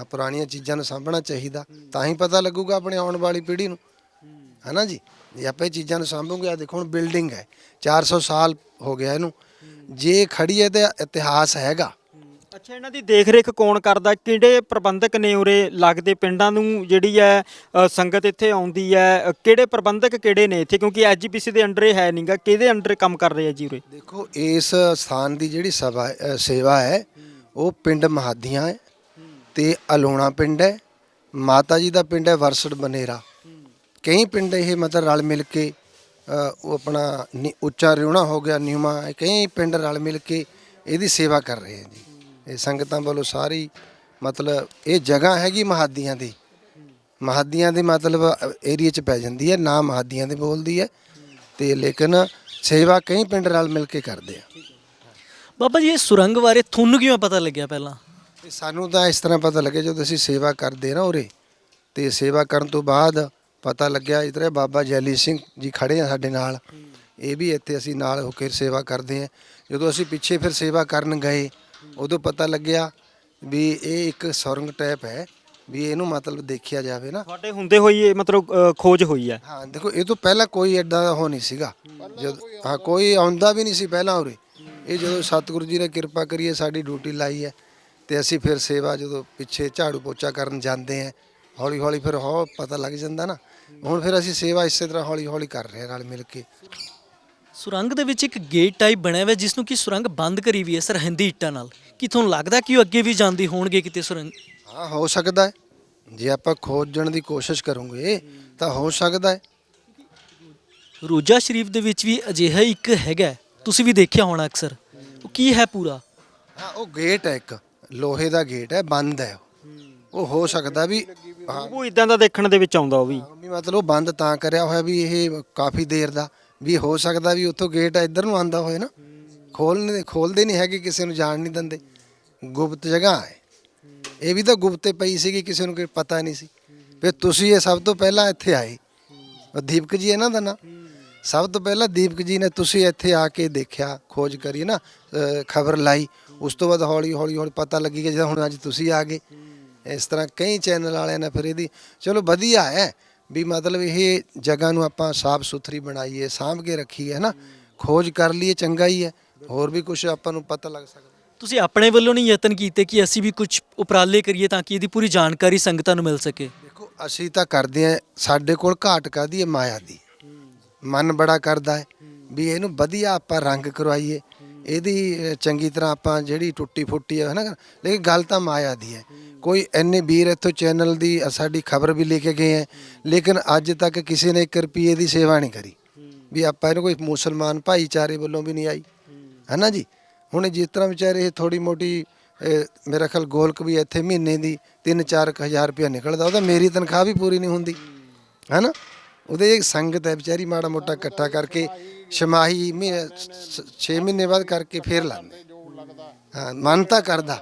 ਆ ਪੁਰਾਣੀਆਂ ਚੀਜ਼ਾਂ ਨੂੰ ਸਾਂਭਣਾ ਚਾਹੀਦਾ ਤਾਂ ਹੀ ਪਤਾ ਲੱਗੂਗਾ ਆਪਣੇ ਆਉਣ ਵਾਲੀ ਪੀੜ੍ਹੀ ਨੂੰ। ਹਨਾ ਜੀ। ਜੇ ਆਪਾਂ ਇਹ ਚੀਜ਼ਾਂ ਨੂੰ ਸਾਂਭੋਗੇ ਆ ਦੇਖੋ ਹੁਣ ਬਿਲਡਿੰਗ ਹੈ 400 ਸਾਲ ਹੋ ਗਿਆ ਇਹਨੂੰ। ਜੇ ਖੜੀ ਹੈ ਤੇ ਇਤਿਹਾਸ ਹੈਗਾ। ਅੱਛਾ ਇਹਨਾਂ ਦੀ ਦੇਖ-ਰੇਖ ਕੌਣ ਕਰਦਾ? ਕਿਹੜੇ ਪ੍ਰਬੰਧਕ ਨੇ ਉਰੇ ਲੱਗਦੇ ਪਿੰਡਾਂ ਨੂੰ ਜਿਹੜੀ ਹੈ ਅ, ਸੰਗਤ ਇੱਥੇ ਆਉਂਦੀ ਹੈ? ਅ, ਕਿਹੜੇ ਪ੍ਰਬੰਧਕ ਕਿਹੜੇ ਨੇ ਇੱਥੇ? ਕਿਉਂਕਿ ਐਸਜੀਪੀਸੀ ਦੇ ਅੰਡਰ ਇਹ ਹੈ ਨਹੀਂਗਾ ਕਿਹਦੇ ਅੰਡਰ ਕੰਮ ਕਰ ਰਹੇ ਆ ਜੀ ਉਰੇ? ਦੇਖੋ ਇਸ ਸਥਾਨ ਦੀ ਜਿਹੜੀ ਸਭਾ ਅ, ਸੇਵਾ ਹੈ ਉਹ ਪਿੰਡ ਮਹਾਦੀਆਂ ਹੈ ਤੇ ਅਲੋਣਾ ਪਿੰਡ ਹੈ। ਮਾਤਾ ਜੀ ਦਾ ਪਿੰਡ ਹੈ ਵਰਸੜ ਬਨੇਰਾ। ਕਈ ਪਿੰਡ ਇਹ ਮਤਲਬ ਰਲ ਮਿਲ ਕੇ ਅ, ਉਹ ਆਪਣਾ ਨੀ- ਉੱਚਾ ਰਿਉਣਾ ਹੋ ਗਿਆ ਨਿਊਮਾ ਕਈ ਪਿੰਡ ਰਲ ਮਿਲ ਕੇ ਇਹਦੀ ਸੇਵਾ ਕਰ ਰਹੇ ਹੈ ਜੀ। ਇਹ ਸੰਗਤਾਂ ਵੱਲੋਂ ਸਾਰੀ ਮਤਲਬ ਇਹ ਜਗ੍ਹਾ ਹੈਗੀ ਮਹਾਦੀਆਂ ਦੀ। ਮਹਾਦੀਆਂ ਦੇ ਮਤਲਬ ਏਰੀਆ ਚ ਪੈ ਜਾਂਦੀ ਹੈ ਨਾ ਮਹਾਦੀਆਂ ਦੇ ਬੋਲਦੀ ਹੈ ਤੇ ਲੇਕਿਨ ਸੇਵਾ ਕਈ ਪਿੰਡ ਰਲ ਮਿਲ ਕੇ ਕਰਦੇ ਆ। ਬਾਬਾ ਜੀ ਇਹ ਸੁਰੰਗ ਬਾਰੇ ਤੁਹਾਨੂੰ ਕਿਵੇਂ ਪਤਾ ਲੱਗਿਆ ਪਹਿਲਾਂ? ਤੇ ਸਾਨੂੰ ਤਾਂ ਇਸ ਤਰ੍ਹਾਂ ਪਤਾ ਲੱਗਿਆ ਜਦੋਂ ਅਸੀਂ ਸੇਵਾ ਕਰਦੇ ਨਾ ਉਰੇ ਤੇ ਸੇਵਾ ਕਰਨ ਤੋਂ ਬਾਅਦ ਪਤਾ ਲੱਗਿਆ ਇਧਰ ਬਾਬਾ ਜੈਲੀ ਸਿੰਘ ਜੀ ਖੜੇ ਆ ਸਾਡੇ ਨਾਲ। ਇਹ ਵੀ ਇੱਥੇ ਅਸੀਂ ਨਾਲ ਹੋ ਕੇ ਸੇਵਾ ਕਰਦੇ ਆ। ਜਦੋਂ ਅਸੀਂ ਪਿੱਛੇ ਫਿਰ ਸੇਵਾ ਕਰਨ ਗਏ ਉਦੋਂ ਪਤਾ ਲੱਗਿਆ ਵੀ ਇਹ ਇੱਕ ਸੁਰੰਗ ਟੈਪ ਹੈ ਵੀ ਇਹਨੂੰ ਮਤਲਬ ਦੇਖਿਆ ਜਾਵੇ ਨਾ। ਤੁਹਾਡੇ ਹੁੰਦੇ ਹੋਈ ਇਹ ਮਤਲਬ ਅ, ਖੋਜ ਹੋਈ ਹੈ? ਹਾਂ ਦੇਖੋ ਇਹ ਤੋਂ ਪਹਿਲਾਂ ਕੋਈ ਐਡਾ ਦਾ ਹੋ ਨਹੀਂ ਸੀਗਾ। ਜਦੋਂ ਹਾਂ ਕੋਈ ਆਉਂਦਾ ਵੀ ਨਹੀਂ ਸੀ ਪਹਿਲਾਂ ਉਰੇ। ਇਹ ਜਦੋਂ ਸਤਿਗੁਰੂ ਜੀ ਨੇ ਕਿਰਪਾ ਕਰੀਏ ਸਾਡੀ ਡਿਊਟੀ ਲਾਈ ਹੈ ਤੇ ਅਸੀਂ ਫਿਰ ਸੇਵਾ ਜਦੋਂ ਪਿੱਛੇ ਝਾੜੂ ਪੋਚਾ ਕਰਨ ਜਾਂਦੇ ਆ ਹੌਲੀ ਹੌਲੀ ਫਿਰ ਹੋ ਪਤਾ ਲੱਗ ਜਾਂਦਾ ਨਾ। ਹੁਣ ਫਿਰ ਅਸੀਂ ਸੇਵਾ ਇਸੇ ਤਰ੍ਹਾਂ ਹੌਲੀ ਹੌਲੀ ਕਰ ਰਹੇ ਹਾਂ ਨਾਲ ਮਿਲ ਕੇ। ਸੁਰੰਗ ਦੇ ਵਿੱਚ ਇੱਕ ਗੇਟ ਟਾਈਪ ਬਣਿਆ ਹੋਇਆ ਜਿਸ ਨੂੰ ਕਿ ਸੁਰੰਗ ਬੰਦ ਕਰੀ ਵੀ ਹੈ ਸਰਹੰਦੀ ਇੱਟਾਂ ਨਾਲ। ਕੀ ਤੁਹਾਨੂੰ ਲੱਗਦਾ ਕਿ ਉਹ ਅੱਗੇ ਵੀ ਜਾਂਦੇ ਹੋਣਗੇ ਕਿਤੇ ਸੁਰੰਗ? ਹਾਂ ਹੋ ਸਕਦਾ ਹੈ। ਜੇ ਆਪਾਂ ਖੋਜਣ ਦੀ ਕੋਸ਼ਿਸ਼ ਕਰੋਗੇ ਤਾਂ ਹੋ ਸਕਦਾ ਹੈ। ਰੋਜਾ ਸ਼ਰੀਫ ਦੇ ਵਿੱਚ ਵੀ ਅਜਿਹਾ ਇੱਕ ਹੈਗਾ ਹੈ, ਤੁਸੀਂ ਵੀ ਦੇਖਿਆ ਹੋਣਾ ਅਕਸਰ। ਉਹ ਕੀ ਹੈ ਪੂਰਾ? ਹਾਂ ਉਹ ਗੇਟ ਹੈ ਇੱਕ। ਲੋਹੇ ਦਾ ਗੇਟ ਹੈ ਬੰਦ ਹੈ ਉਹ। ਉਹ ਹੋ ਸਕਦਾ ਵੀ ਹਾਂ। ਉਹ ਇਦਾਂ ਦਾ ਦੇਖਣ ਦੇ ਵਿੱਚ ਆਉਂਦਾ ਉਹ ਵੀ। ਵੀ ਮਤਲਬ ਉਹ ਬੰਦ ਤਾਂ ਕਰਿਆ ਹੋਇਆ ਵੀ ਇਹ ਕਾਫੀ ਦੇਰ ਦਾ। ਵੀ ਹੋ ਸਕਦਾ ਵੀ ਉੱਥੋਂ ਗੇਟ ਇੱਧਰ ਨੂੰ ਆਂਦਾ ਹੋਏ ਨਾ। ਖੋਲਨੇ ਖੋਲਦੇ ਨਹੀਂ ਹੈਗੇ, ਕਿਸੇ ਨੂੰ ਜਾਣ ਨਹੀਂ ਦਿੰਦੇ। ਗੁਪਤ ਜਗ੍ਹਾ ਹੈ। ਇਹ ਵੀ ਤਾਂ ਗੁਪਤੇ ਪਈ ਸੀਗੀ, ਕਿਸੇ ਨੂੰ ਕੋਈ ਪਤਾ ਨਹੀਂ ਸੀ। ਫਿਰ ਤੁਸੀਂ ਇਹ ਸਭ ਤੋਂ ਪਹਿਲਾਂ ਇੱਥੇ ਆਏ। ਉਹ ਦੀਪਕ ਜੀ ਇਹਨਾਂ ਦਾ ਨਾਂ। ਸਭ ਤੋਂ ਪਹਿਲਾਂ ਦੀਪਕ ਜੀ ਨੇ ਤੁਸੀਂ ਇੱਥੇ ਆ ਕੇ ਦੇਖਿਆ, ਖੋਜ ਕਰੀ ਨਾ ਖਬਰ ਲਾਈ। ਉਸ ਤੋਂ ਬਾਅਦ ਹੌਲੀ ਹੌਲੀ ਹੌਲੀ ਪਤਾ ਲੱਗੀ ਕਿ ਜਦੋਂ ਹੁਣ ਅੱਜ ਤੁਸੀਂ ਆ ਗਏ। ਇਸ ਤਰ੍ਹਾਂ ਕਈ ਚੈਨਲ ਵਾਲਿਆਂ ਨੇ ਫਿਰ ਇਹਦੀ ਚਲੋ ਵਧੀਆ ਹੈ। ਵੀ ਮਤਲਬ ਇਹ ਜਗ੍ਹਾ ਨੂੰ ਆਪਾਂ ਸਾਫ਼ ਸੁਥਰੀ ਬਣਾਈਏ ਸਾਂਭ ਕੇ ਰੱਖੀਏ ਨਾ ਖੋਜ ਕਰ ਲਈਏ ਚੰਗਾ ਹੀ ਹੈ। ਹੋਰ ਵੀ ਕੁਝ ਆਪਾਂ ਨੂੰ ਪਤਾ ਲੱਗ ਸਕਦਾ। ਤੁਸੀਂ ਆਪਣੇ ਵੱਲੋਂ ਨਹੀਂ ਯਤਨ ਕੀਤੇ ਕਿ ਅਸੀਂ ਵੀ ਕੁਝ ਉਪਰਾਲੇ ਕਰੀਏ ਤਾਂ ਕਿ ਇਹਦੀ ਪੂਰੀ ਜਾਣਕਾਰੀ ਸੰਗਤਾਂ ਨੂੰ ਮਿਲ ਸਕੇ? ਦੇਖੋ ਅਸੀਂ ਤਾਂ ਕਰਦੇ ਆ ਸਾਡੇ ਕੋਲ ਘਾਟ ਕਾਦੀ ਹੈ? ਮਾਇਆ ਦੀ। ਮਨ ਬੜਾ ਕਰਦਾ ਹੈ ਵੀ ਇਹਨੂੰ ਵਧੀਆ ਆਪਾਂ ਰੰਗ ਕਰਵਾਈਏ। ਇਹਦੀ ਚੰਗੀ ਤਰ੍ਹਾਂ ਆਪਾਂ ਜਿਹੜੀ ਟੁੱਟੀ ਫੁੱਟੀ ਹੈ ਨਾ ਲੇਕਿਨ ਗੱਲ ਤਾਂ ਮਾਇਆ ਦੀ ਹੈ। ਕੋਈ ਐਨੇ ਵੀਰ ਇੱਥੋਂ ਚੈਨਲ ਦੀ ਸਾਡੀ ਖਬਰ ਵੀ ਲੈ ਕੇ ਗਏ ਹੈ। ਲੇਕਿਨ ਅੱਜ ਤੱਕ ਕਿਸੇ ਨੇ 1 ਰੁਪਏ ਦੀ ਸੇਵਾ ਨਹੀਂ ਕਰੀ। ਵੀ ਆਪਾਂ ਇਹਨੂੰ ਕੋਈ ਮੁਸਲਮਾਨ ਭਾਈਚਾਰੇ ਵੱਲੋਂ ਵੀ ਨਹੀਂ ਆਈ। ਹੈ ਨਾ ਜੀ? ਹੁਣ ਜਿਸ ਤਰ੍ਹਾਂ ਵਿਚਾਰੇ ਇਹ ਥੋੜੀ ਮੋਟੀ ਮੇਰਾ ਖਿਆਲ ਗੋਲਕ ਵੀ ਇੱਥੇ ਮਹੀਨੇ ਦੀ 3-4 ਹਜ਼ਾਰ ਰੁਪਇਆ ਨਿਕਲਦਾ, ਉਹਦਾ ਮੇਰੀ ਤਨਖਾਹ ਵੀ ਪੂਰੀ ਨਹੀਂ ਹੁੰਦੀ। ਹੈ ਨਾ ਉਹਦੇ ਇੱਕ ਸੰਗਤ ਹੈ ਵਿਚਾਰੀ ਮਾੜਾ ਮੋਟਾ ਇਕੱਠਾ ਕਰਕੇ ਛਮਾਹੀ 6 ਮਹੀਨੇ ਬਾਅਦ ਕਰਕੇ ਫੇਰ ਲਾਉਂਦੇ। ਹਾਂ, ਮਨ ਤਾਂ ਕਰਦਾ।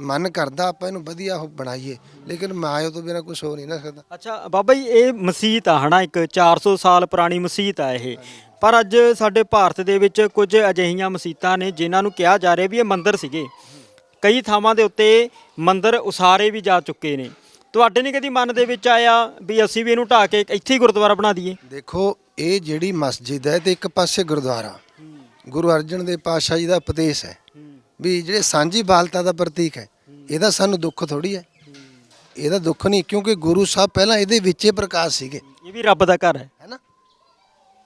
ਮਨ ਕਰਦਾ ਆਪਾਂ ਇਹਨੂੰ ਵਧੀਆ ਉਹ ਬਣਾਈਏ, ਲੇਕਿਨ ਮਾਇਓ ਤੋਂ ਬਿਨਾ ਕੁਝ ਹੋ ਨਹੀਂ ਨਾ ਸਕਦਾ। ਅੱਛਾ, ਬਾਬਾ ਜੀ, ਇਹ ਮਸਜਿਦ ਆ, ਹਨਾ, ਇੱਕ 400 ਸਾਲ ਪੁਰਾਣੀ ਮਸਜਿਦ ਆ ਇਹ। ਪਰ ਅੱਜ ਸਾਡੇ ਭਾਰਤ ਦੇ ਵਿੱਚ ਕੁਝ ਅਜਿਹੀਆਂ ਮਸੀਤਾਂ ਨੇ ਜਿਨ੍ਹਾਂ ਨੂੰ ਕਿਹਾ ਜਾ ਰਿਹਾ ਵੀ ਇਹ ਮੰਦਿਰ ਸੀਗੇ। ਕਈ ਥਾਵਾਂ ਦੇ ਉੱਤੇ ਮੰਦਿਰ ਉਸਾਰੇ ਵੀ ਜਾ ਚੁੱਕੇ ਨੇ। ਤੁਹਾਡੇ ਨਹੀਂ ਕਦੀ ਮਨ ਦੇ ਵਿੱਚ ਆਇਆ ਵੀ ਅਸੀਂ ਵੀ ਇਹਨੂੰ ਢਾਹ ਕੇ ਇੱਥੇ ਹੀ ਗੁਰਦੁਆਰਾ ਬਣਾ ਦਈਏ? ਦੇਖੋ ਇਹ ਜਿਹੜੀ ਮਸਜਿਦ ਹੈ ਤੇ ਇੱਕ ਪਾਸੇ ਗੁਰਦੁਆਰਾ। ਗੁਰੂ ਅਰਜਨ ਦੇਵ ਪਾਤਸ਼ਾਹ ਜੀ ਦਾ ਉਪਦੇਸ਼ ਹੈ ਵੀ ਜਿਹੜੇ ਸਾਂਝੀ ਬਾਲਤਾ ਦਾ ਪ੍ਰਤੀਕ ਹੈ ਇਹਦਾ ਸਾਨੂੰ ਦੁੱਖ ਥੋੜੀ ਹੈ। ਇਹਦਾ ਦੁੱਖ ਨਹੀਂ ਕਿਉਂਕਿ ਗੁਰੂ ਸਾਹਿਬ ਪਹਿਲਾਂ ਇਹਦੇ ਵਿੱਚੇ ਪ੍ਰਕਾਸ਼ ਸੀਗੇ। ਇਹ ਵੀ ਰੱਬ ਦਾ ਘਰ ਹੈ। ਹੈਨਾ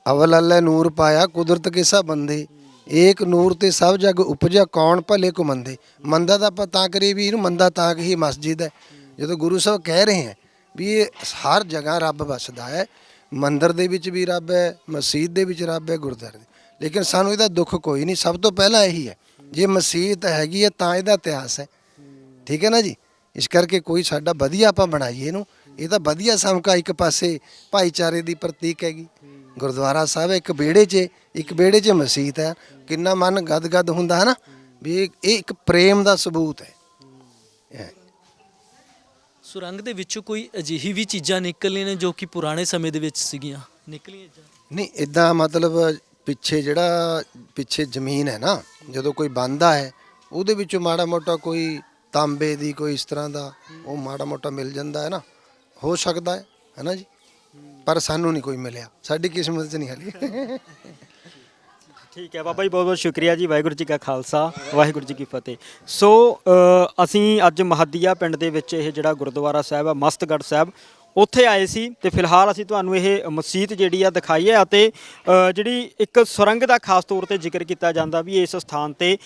ਅਵਲ ਅੱਲਾ ਨੂਰ ਪਾਇਆ ਕੁਦਰਤ ਕੇ ਸਭ ਬੰਦੇ। ਏਕ ਨੂਰ ਤੇ ਸਭ ਜਗ ਉਪਜਿਆ ਕੌਣ ਭਲੇ ਕੋ ਮੰਦੇ ਮੰਦਾ ਤਾਂ ਆਪਾਂ ਤਾਂ ਕਰੀ ਵੀ ਇਹਨੂੰ ਮੰਦਾ ਤਾਂ ਕਿ ਹੀ ਮਸਜਿਦ ਹੈ। ਜਦੋਂ ਗੁਰੂ ਸਾਹਿਬ ਕਹਿ ਰਹੇ ਹੈ ਵੀ ਇਹ ਹਰ ਜਗ੍ਹਾ ਰੱਬ ਵੱਸਦਾ ਹੈ, ਮੰਦਰ ਦੇ ਵਿੱਚ ਵੀ ਰੱਬ ਹੈ, ਮਸਜਿਦ ਦੇ ਵਿੱਚ ਰੱਬ ਹੈ, ਗੁਰਦੁਆਰੇ ਦੇ। ਲੇਕਿਨ ਸਾਨੂੰ ਇਹਦਾ ਦੁੱਖ ਕੋਈ ਨਹੀਂ, ਸਭ ਤੋਂ ਪਹਿਲਾਂ ਇਹੀ ਹੈ, ਜੇ ਮਸਜਿਦ ਹੈਗੀ ਹੈ ਤਾਂ ਇਹਦਾ ਇਤਿਹਾਸ ਹੈ। ਠੀਕ ਹੈ ਨਾ ਜੀ? ਇਸ ਕਰਕੇ ਕੋਈ ਸਾਡਾ ਵਧੀਆ ਆਪਾਂ ਬਣਾਈਏ ਇਹਨੂੰ, ਇਹ ਤਾਂ ਵਧੀਆ ਸਮਕਾ ਇੱਕ ਪਾਸੇ ਭਾਈਚਾਰੇ ਦੀ ਪ੍ਰਤੀਕ ਹੈਗੀ। ਗੁਰਦੁਆਰਾ ਸਾਹਿਬ ਇੱਕ ਵਿਹੜੇ 'ਚ, ਇੱਕ ਵਿਹੜੇ 'ਚ ਮਸਜਿਦ ਹੈ। ਕਿੰਨਾ ਮਨ ਗਦਗਦ ਹੁੰਦਾ ਹੈ ਨਾ, ਵੀ ਇਹ ਇੱਕ ਪ੍ਰੇਮ ਦਾ ਸਬੂਤ ਹੈ। ਸੁਰੰਗ ਦੇ ਵਿੱਚੋਂ ਕੋਈ ਅਜਿਹੀ ਵੀ ਚੀਜ਼ਾਂ ਨਿਕਲੀਆਂ ਨੇ ਜੋ ਕਿ ਪੁਰਾਣੇ ਸਮੇਂ ਦੇ ਵਿੱਚ ਸੀਗੀਆਂ? ਨਿਕਲੀਆਂ ਜਾਂ ਨਹੀਂ ਇਦਾਂ ਮਤਲਬ ਪਿੱਛੇ ਜਿਹੜਾ, ਪਿੱਛੇ ਜ਼ਮੀਨ ਹੈ ਨਾ, ਜਦੋਂ ਕੋਈ ਬੰਦਾ ਹੈ, ਉਹਦੇ ਵਿੱਚੋਂ ਮਾੜਾ ਮੋਟਾ ਕੋਈ ਤਾਂਬੇ ਦੀ ਕੋਈ ਇਸ ਤਰ੍ਹਾਂ ਦਾ ਉਹ ਮਾੜਾ ਮੋਟਾ ਮਿਲ ਜਾਂਦਾ ਹੈ ਨਾ। ਹੋ ਸਕਦਾ ਹੈ ਹੈ ਨਾ ਜੀ? ਪਰ ਸਾਨੂੰ ਨਹੀਂ ਕੋਈ ਮਿਲਿਆ। ਸਾਡੀ ਕਿਸਮਤ 'ਚ ਨਹੀਂ ਹਾਲੇ। ਠੀਕ ਹੈ ਬਾਬਾ ਜੀ ਬਹੁਤ ਬਹੁਤ ਸ਼ੁਕਰੀਆ ਜੀ ਵਾਹਿਗੁਰੂ ਜੀ ਕਾ ਖਾਲਸਾ ਵਾਹਿਗੁਰੂ ਜੀ ਕੀ ਫਤਿਹ। ਸੋ ਅ, ਅਸੀਂ ਅੱਜ ਮਹੱਦੀਆ ਪਿੰਡ ਦੇ ਵਿੱਚ ਇਹ ਜਿਹੜਾ ਗੁਰਦੁਆਰਾ ਸਾਹਿਬ ਹੈ ਮਸਤਗੜ੍ਹ ਸਾਹਿਬ ਉੱਥੇ ਆਏ ਸੀ ਤੇ ਫਿਲਹਾਲ ਅਸੀਂ ਤੁਹਾਨੂੰ ਇਹ ਮਸਜਿਦ ਜਿਹੜੀ ਆ ਦਿਖਾਈ ਹੈ ਅਤੇ ਜਿਹੜੀ ਇੱਕ ਸੁਰੰਗ ਦਾ ਖਾਸ ਤੌਰ ਤੇ ਜ਼ਿਕਰ ਕੀਤਾ ਜਾਂਦਾ ਵੀ ਇਸ ਸਥਾਨ ਤੇ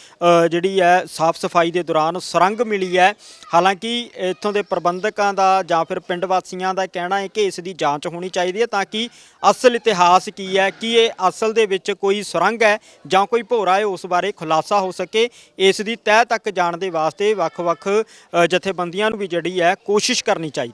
ਜਿਹੜੀ ਹੈ ਸਾਫ਼ ਸਫ਼ਾਈ ਦੇ ਦੌਰਾਨ ਸੁਰੰਗ ਮਿਲੀ ਹੈ। ਹਾਲਾਂਕਿ ਇੱਥੋਂ ਦੇ ਪ੍ਰਬੰਧਕਾਂ ਦਾ ਜਾਂ ਫਿਰ ਪਿੰਡ ਵਾਸੀਆਂ ਦਾ ਕਹਿਣਾ ਹੈ ਕਿ ਇਸ ਦੀ ਜਾਂਚ ਹੋਣੀ ਚਾਹੀਦੀ ਹੈ ਤਾਂ ਕਿ ਅਸਲ ਇਤਿਹਾਸ ਕੀ ਹੈ, ਕਿ ਇਹ ਅਸਲ ਦੇ ਵਿੱਚ ਕੋਈ ਸੁਰੰਗ ਹੈ ਜਾਂ ਕੋਈ ਭੋਰਾ ਹੈ, ਉਸ ਬਾਰੇ ਖੁਲਾਸਾ ਹੋ ਸਕੇ। ਇਸ ਦੀ ਤਹਿ ਤੱਕ ਜਾਣ ਦੇ ਵਾਸਤੇ ਵੱਖ-ਵੱਖ ਜਥੇਬੰਦੀਆਂ ਨੂੰ ਵੀ ਜਿਹੜੀ ਹੈ ਕੋਸ਼ਿਸ਼ ਕਰਨੀ ਚਾਹੀਦੀ